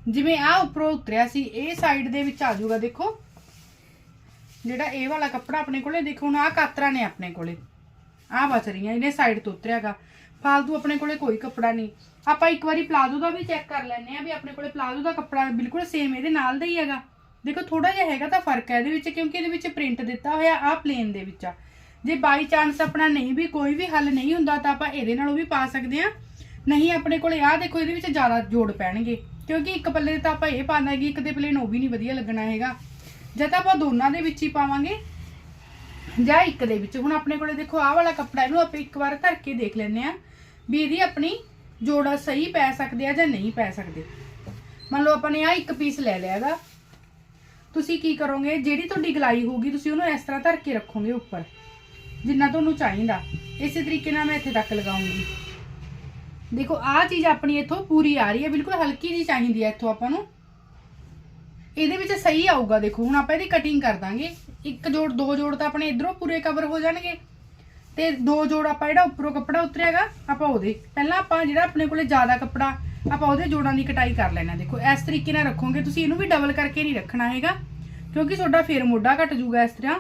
ਜਿਵੇਂ ਆਹ ਉੱਪਰੋਂ ਉਤਰਿਆ ਸੀ, ਇਹ ਸਾਈਡ ਦੇ ਵਿੱਚ ਆ ਜਾਊਗਾ, ਦੇਖੋ। ਜਿਹੜਾ ਇਹ ਵਾਲਾ ਕੱਪੜਾ ਆਪਣੇ ਕੋਲੇ, ਦੇਖੋ ਹੁਣ ਆਹ ਕਾਤਰਾ ਨੇ ਆਪਣੇ ਕੋਲੇ। ਆਹ ਬਚ ਰਹੀਆਂ, ਇਹਨੇ ਸਾਈਡ ਤੋਂ ਉਤਰਿਆਗਾ ਫਾਲਤੂ ਆਪਣੇ ਕੋਲੇ ਕੋਈ ਕੱਪੜਾ ਨਹੀਂ। ਆਪਾਂ ਇੱਕ ਵਾਰੀ ਪਲਾਜ਼ੋ ਦਾ ਵੀ ਚੈੱਕ ਕਰ ਲੈਣੇ ਆ ਵੀ ਆਪਣੇ ਕੋਲੇ ਪਲਾਜ਼ੋ ਦਾ ਕੱਪੜਾ ਬਿਲਕੁਲ ਸੇਮ ਇਹਦੇ ਨਾਲ ਦਾ ਹੀ ਹੈਗਾ। ਦੇਖੋ ਥੋੜਾ ਜਿਹਾ ਹੈਗਾ ਤਾਂ ਫ਼ਰਕ ਹੈ ਇਹਦੇ ਵਿੱਚ, ਕਿਉਂਕਿ ਇਹਦੇ ਵਿੱਚ ਪ੍ਰਿੰਟ ਦਿੱਤਾ ਹੋਇਆ ਆ ਪਲੇਨ ਦੇ ਵਿੱਚ ਆ। ਜੇ ਬਾਈ ਚਾਂਸ ਆਪਣਾ ਨਹੀਂ ਵੀ, ਕੋਈ ਵੀ ਹੱਲ ਨਹੀਂ ਹੁੰਦਾ, ਤਾਂ ਆਪਾਂ ਇਹਦੇ ਨਾਲੋਂ ਵੀ ਪਾ ਸਕਦੇ ਆ ਨਹੀਂ, ਆਪਣੇ ਕੋਲੇ ਆ ਦੇਖੋ, ਇਹਦੇ ਵਿੱਚ ਜ਼ਿਆਦਾ ਜੋੜ ਪੈਣਗੇ। ਕਿਉਂਕਿ ਇੱਕ ਪੱਲੇ ਤਾਂ ਆਪਾਂ ਇਹ ਪਾਉਂਦਾ ਕਿ ਇੱਕ ਦੇ ਪਲੇਨ ਉਹ ਵੀ ਨਹੀਂ ਵਧੀਆ ਲੱਗਣਾ ਹੈਗਾ। ਜਾਂ ਤਾਂ ਆਪਾਂ ਦੋਨਾਂ ਦੇ ਵਿੱਚ ਹੀ ਪਾਵਾਂਗੇ, ਜਾਂ ਇੱਕ ਦੇ ਵਿੱਚ। ਹੁਣ ਆਪਣੇ ਕੋਲੇ ਦੇਖੋ, ਆਹ ਵਾਲਾ ਕੱਪੜਾ, ਇਹਨੂੰ ਆਪਾਂ ਇੱਕ ਵਾਰ ਧਰ ਕੇ ਦੇਖ ਲੈਂਦੇ ਆ ਵੀ ਇਹਦੀ ਆਪਣੀ ਜੋੜਾ ਸਹੀ ਪੈ ਸਕਦੇ ਆ ਜਾਂ ਨਹੀਂ ਪੈ ਸਕਦੇ। ਮੰਨ ਲਓ ਆਪਾਂ ਨੇ ਆ ਇੱਕ ਪੀਸ ਲੈ ਲਿਆਗਾ ਤੁਸੀਂ ਕੀ ਕਰੋਗੇ, ਜਿਹੜੀ ਤੁਹਾਡੀ ਗਲਾਈ ਹੋਊਗੀ, ਤੁਸੀਂ ਉਹਨੂੰ ਇਸ ਤਰ੍ਹਾਂ ਧਰ ਕੇ ਰੱਖੋਗੇ ਉੱਪਰ, ਜਿੰਨਾ ਤੁਹਾਨੂੰ ਚਾਹੀਦਾ। ਇਸੇ ਤਰੀਕੇ ਨਾਲ ਮੈਂ ਇੱਥੇ ਤੱਕ ਲਗਾਉਂਗੀ। ਦੇਖੋ, ਆਹ ਚੀਜ਼ ਆਪਣੀ ਇੱਥੋਂ ਪੂਰੀ ਆ ਰਹੀ ਹੈ, ਬਿਲਕੁਲ ਹਲਕੀ ਜੀ ਚਾਹੀਦੀ ਹੈ ਇੱਥੋਂ ਆਪਾਂ ਨੂੰ। ਇਹਦੇ ਵਿੱਚ ਸਹੀ ਆਊਗਾ, ਦੇਖੋ, ਹੁਣ ਆਪਾਂ ਇਹਦੀ ਕਟਿੰਗ ਕਰ ਦਾਂਗੇ। ਇੱਕ ਜੋੜ, ਦੋ ਜੋੜ ਤਾਂ ਆਪਣੇ ਇਧਰੋਂ ਪੂਰੇ ਕਵਰ ਹੋ ਜਾਣਗੇ। ਤੇ ਦੋ ਜੋੜ ਆਪਾਂ ਜਿਹੜਾ ਉੱਪਰੋਂ ਕੱਪੜਾ ਉਤਰਿਆਗਾ, ਆਪਾਂ ਉਹਦੇ। ਪਹਿਲਾਂ ਆਪਾਂ ਜਿਹੜਾ ਆਪਣੇ ਕੋਲੇ ਜ਼ਿਆਦਾ ਕੱਪੜਾ, ਆਪਾਂ ਉਹਦੇ ਜੋੜਾਂ ਦੀ ਕਟਾਈ ਕਰ ਲੈਣਾ। ਦੇਖੋ, ਇਸ ਤਰੀਕੇ ਨਾਲ ਰੱਖੋਗੇ, ਤੁਸੀਂ ਇਹਨੂੰ ਵੀ ਡਬਲ ਕਰਕੇ ਨਹੀਂ ਰੱਖਣਾ ਹੈਗਾ, ਕਿਉਂਕਿ ਤੁਹਾਡਾ ਫੇਰ ਮੋਢਾ ਘਟ ਜਾਊਗਾ ਇਸ ਤਰ੍ਹਾਂ।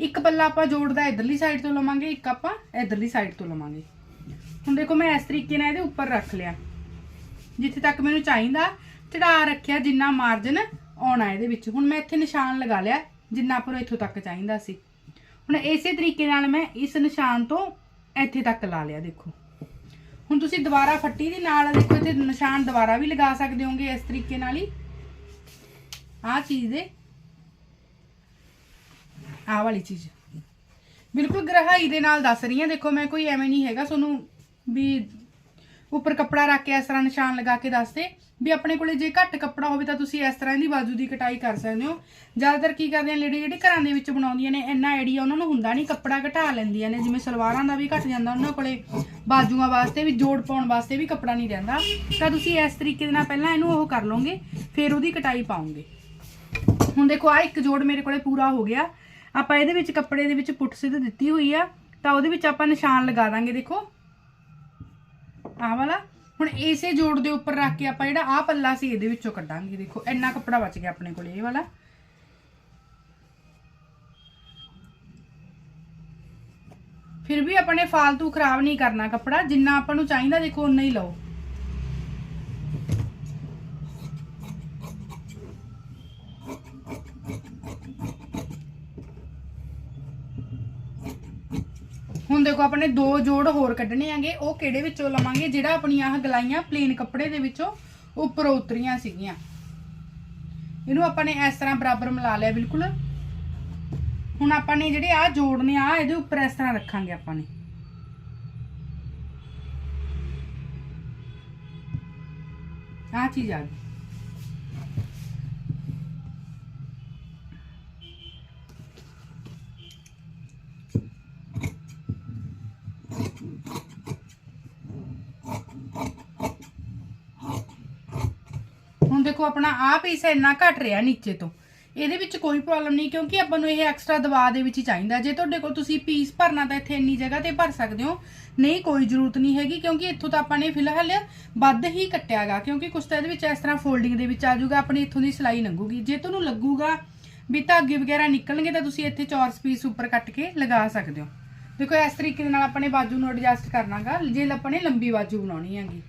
ਇੱਕ ਪੱਲਾ ਆਪਾਂ ਜੋੜ ਦਾ ਇਧਰਲੀ ਸਾਈਡ ਤੋਂ ਲਵਾਂਗੇ, ਇੱਕ ਆਪਾਂ ਇਧਰਲੀ ਸਾਈਡ ਤੋਂ ਲਵਾਂਗੇ। ਹੁਣ ਦੇਖੋ, ਮੈਂ ਇਸ ਤਰੀਕੇ ਨਾਲ ਇਹਦੇ ਉੱਪਰ ਰੱਖ ਲਿਆ। ਜਿੱਥੇ ਤੱਕ ਮੈਨੂੰ ਚਾਹੀਦਾ, ਚੜਾ ਰੱਖਿਆ ਜਿੰਨਾ ਮਾਰਜਨ ਆਉਣਾ ਇਹਦੇ ਵਿੱਚ। ਹੁਣ ਮੈਂ ਇੱਥੇ ਨਿਸ਼ਾਨ ਲਗਾ ਲਿਆ, ਜਿੰਨਾ ਆਪਾਂ ਨੂੰ ਇੱਥੋਂ ਤੱਕ ਚਾਹੀਦਾ ਸੀ। ਹੁਣ ਇਸੇ ਤਰੀਕੇ ਨਾਲ ਮੈਂ ਇਸ ਨਿਸ਼ਾਨ ਤੋਂ ਇੱਥੇ ਤੱਕ ਲਾ ਲਿਆ, ਦੇਖੋ। ਹੁਣ ਤੁਸੀਂ ਦੁਬਾਰਾ ਫੱਟੀ ਦੇ ਨਾਲ ਦੇਖੋ, ਇੱਥੇ ਨਿਸ਼ਾਨ ਦੁਬਾਰਾ ਵੀ ਲਗਾ ਸਕਦੇ ਹੋਗੇ ਇਸ ਤਰੀਕੇ ਨਾਲ ਹੀ। ਆਹ ਚੀਜ਼ ਦੇ ਆਹ ਵਾਲੀ ਚੀਜ਼। ਬਿਲਕੁਲ ਗ੍ਰਹਾਈ ਦੇ ਨਾਲ ਦੱਸ ਰਹੀ ਹਾਂ, ਦੇਖੋ ਮੈਂ ਕੋਈ ਐਵੇਂ ਨਹੀਂ ਹੈਗਾ ਤੁਹਾਨੂੰ ਵੀ ਉੱਪਰ ਕੱਪੜਾ ਰੱਖ ਕੇ ਇਸ ਤਰ੍ਹਾਂ ਨਿਸ਼ਾਨ ਲਗਾ ਕੇ ਦੱਸਦੇ ਵੀ ਆਪਣੇ ਕੋਲੇ ਜੇ ਘੱਟ ਕੱਪੜਾ ਹੋਵੇ ਤਾਂ ਤੁਸੀਂ ਇਸ ਤਰ੍ਹਾਂ ਦੀ ਬਾਜੂ ਦੀ ਕਟਾਈ ਕਰ ਸਕਦੇ ਹੋ। ਜ਼ਿਆਦਾਤਰ ਕੀ ਕਰਦੇ ਆ ਲੇਡੀ ਜਿਹੜੇ ਘਰਾਂ ਦੇ ਵਿੱਚ ਬਣਾਉਂਦੀਆਂ ਨੇ, ਇੰਨਾ ਆਈਡੀਆ ਉਹਨਾਂ ਨੂੰ ਹੁੰਦਾ ਨਹੀਂ, ਕੱਪੜਾ ਘਟਾ ਲੈਂਦੀਆਂ ਨੇ। ਜਿਵੇਂ ਸਲਵਾਰਾਂ ਦਾ ਵੀ ਘਟ ਜਾਂਦਾ ਉਹਨਾਂ ਕੋਲੇ, ਬਾਜੂਆਂ ਵਾਸਤੇ ਵੀ, ਜੋੜ ਪਾਉਣ ਵਾਸਤੇ ਵੀ ਕੱਪੜਾ ਨਹੀਂ ਰਹਿੰਦਾ। ਤਾਂ ਤੁਸੀਂ ਇਸ ਤਰੀਕੇ ਦੇ ਨਾਲ ਪਹਿਲਾਂ ਇਹਨੂੰ ਉਹ ਕਰ ਲਓਗੇ, ਫਿਰ ਉਹਦੀ ਕਟਾਈ ਪਾਉਂਗੇ ਹੁਣ ਦੇਖੋ ਆ ਇੱਕ ਜੋੜ ਮੇਰੇ ਕੋਲੇ ਪੂਰਾ ਹੋ ਗਿਆ। ਆਪਾਂ ਇਹਦੇ ਵਿੱਚ ਕੱਪੜੇ ਦੇ ਵਿੱਚ ਪੁੱਠ ਸਿੱਧ ਦਿੱਤੀ ਹੋਈ ਆ, ਤਾਂ ਉਹਦੇ ਵਿੱਚ ਆਪਾਂ ਨਿਸ਼ਾਨ ਲਗਾ ਦਾਂਗੇ, ਦੇਖੋ। ਆਹ ਵਾਲਾ? ਹੁਣ ਇਸੇ ਜੋੜ ਦੇ ਉੱਪਰ ਰੱਖ ਕੇ ਆਪਾਂ ਜਿਹੜਾ ਆਹ ਪੱਲਾ ਸੀ, ਇਹਦੇ ਵਿੱਚੋਂ ਕੱਢਾਂਗੇ। ਦੇਖੋ, ਇੰਨਾ ਕੱਪੜਾ ਬਚ ਗਿਆ ਆਪਣੇ ਕੋਲ, ਇਹ ਵਾਲਾ। ਫਿਰ ਵੀ ਆਪਾਂ ਨੇ ਫਾਲਤੂ ਖਰਾਬ ਨਹੀਂ ਕਰਨਾ ਕੱਪੜਾ, ਜਿੰਨਾ ਆਪਾਂ ਨੂੰ ਚਾਹੀਦਾ, ਦੇਖੋ ਉਨਾ ਹੀ ਲਓ। ਦੇਖੋ ਆਪਣੇ ਦੋ ਜੋੜ ਹੋਰ ਕੱਢਣੇ ਆਂਗੇ ਉਹ ਕਿਹੜੇ ਵਿੱਚੋਂ ਲਵਾਂਗੇ? ਜਿਹੜਾ ਆਪਣੀਆਂ ਆਹ ਗਲਾਈਆਂ ਪਲੇਨ ਕੱਪੜੇ ਦੇ ਵਿੱਚੋਂ ਉੱਪਰੋਂ ਉਤਰੀਆਂ ਸੀਗੀਆਂ। ਇਹਨੂੰ ਆਪਾਂ ਨੇ ਇਸ ਤਰ੍ਹਾਂ ਬਰਾਬਰ ਮਿਲਾ ਲਿਆ ਬਿਲਕੁਲ। ਹੁਣ ਆਪਾਂ ਨੇ ਜਿਹੜੇ ਆ ਜੋੜਨੇ ਆ ਇਹਦੇ ਉੱਪਰ ਇਸ ਤਰ੍ਹਾਂ ਰੱਖਾਂਗੇ ਆਪਾਂ ਨੇ। ਆ ਚੀਜ਼ ਆ ਗਈ। ਦੇਖੋ, ਆਪਣਾ ਆ ਪੀਸ ਇੰਨਾ ਘਟ ਰਿਹਾ ਨੀਚੇ ਤੋਂ। ਇਹਦੇ ਵਿੱਚ ਕੋਈ ਪ੍ਰੋਬਲਮ ਨਹੀਂ, ਕਿਉਂਕਿ ਆਪਾਂ ਨੂੰ ਇਹ ਐਕਸਟਰਾ ਦਵਾ ਦੇ ਵਿੱਚ ਹੀ ਚਾਹੀਦਾ। ਜੇ ਤੁਹਾਡੇ ਕੋਲ ਤੁਸੀਂ ਪੀਸ ਭਰਨਾ ਤਾਂ ਇੱਥੇ ਇੰਨੀ ਜਗ੍ਹਾ ਤੇ ਭਰ ਸਕਦੇ ਹੋ। ਨਹੀਂ, ਕੋਈ ਜ਼ਰੂਰਤ ਨਹੀਂ ਹੈਗੀ, ਕਿਉਂਕਿ ਇੱਥੋਂ ਤਾਂ ਆਪਾਂ ਨੇ ਫਿਲਹਾਲ ਵੱਧ ਹੀ ਕੱਟਿਆਗਾ, ਕਿਉਂਕਿ ਕੁਛ ਤਾਂ ਇਹਦੇ ਵਿੱਚ ਇਸ ਤਰ੍ਹਾਂ ਫੋਲਡਿੰਗ ਦੇ ਵਿੱਚ ਆ ਜਾਊਗਾ, ਆਪਣੀ ਇੱਥੋਂ ਦੀ ਸਿਲਾਈ ਲੰਘੂਗੀ। ਜੇ ਤੁਹਾਨੂੰ ਲੱਗੂਗਾ ਵੀ ਧਾਗੇ ਵਗੈਰਾ ਨਿਕਲਣਗੇ, ਤਾਂ ਤੁਸੀਂ ਇੱਥੇ ਚੌਰਸ ਪੀਸ ਉੱਪਰ ਕੱਟ ਕੇ ਲਗਾ ਸਕਦੇ ਹੋ। ਦੇਖੋ, ਇਸ ਤਰੀਕੇ ਦੇ ਨਾਲ ਆਪਣੇ ਬਾਜੂ ਨੂੰ ਐਡਜਸਟ ਕਰਨਾਗਾ। ਜੇ ਆਪਾਂ ਨੇ ਲੰਬੀ ਬਾਜੂ ਬਣਾਉਣੀ ਹੈਗੀ।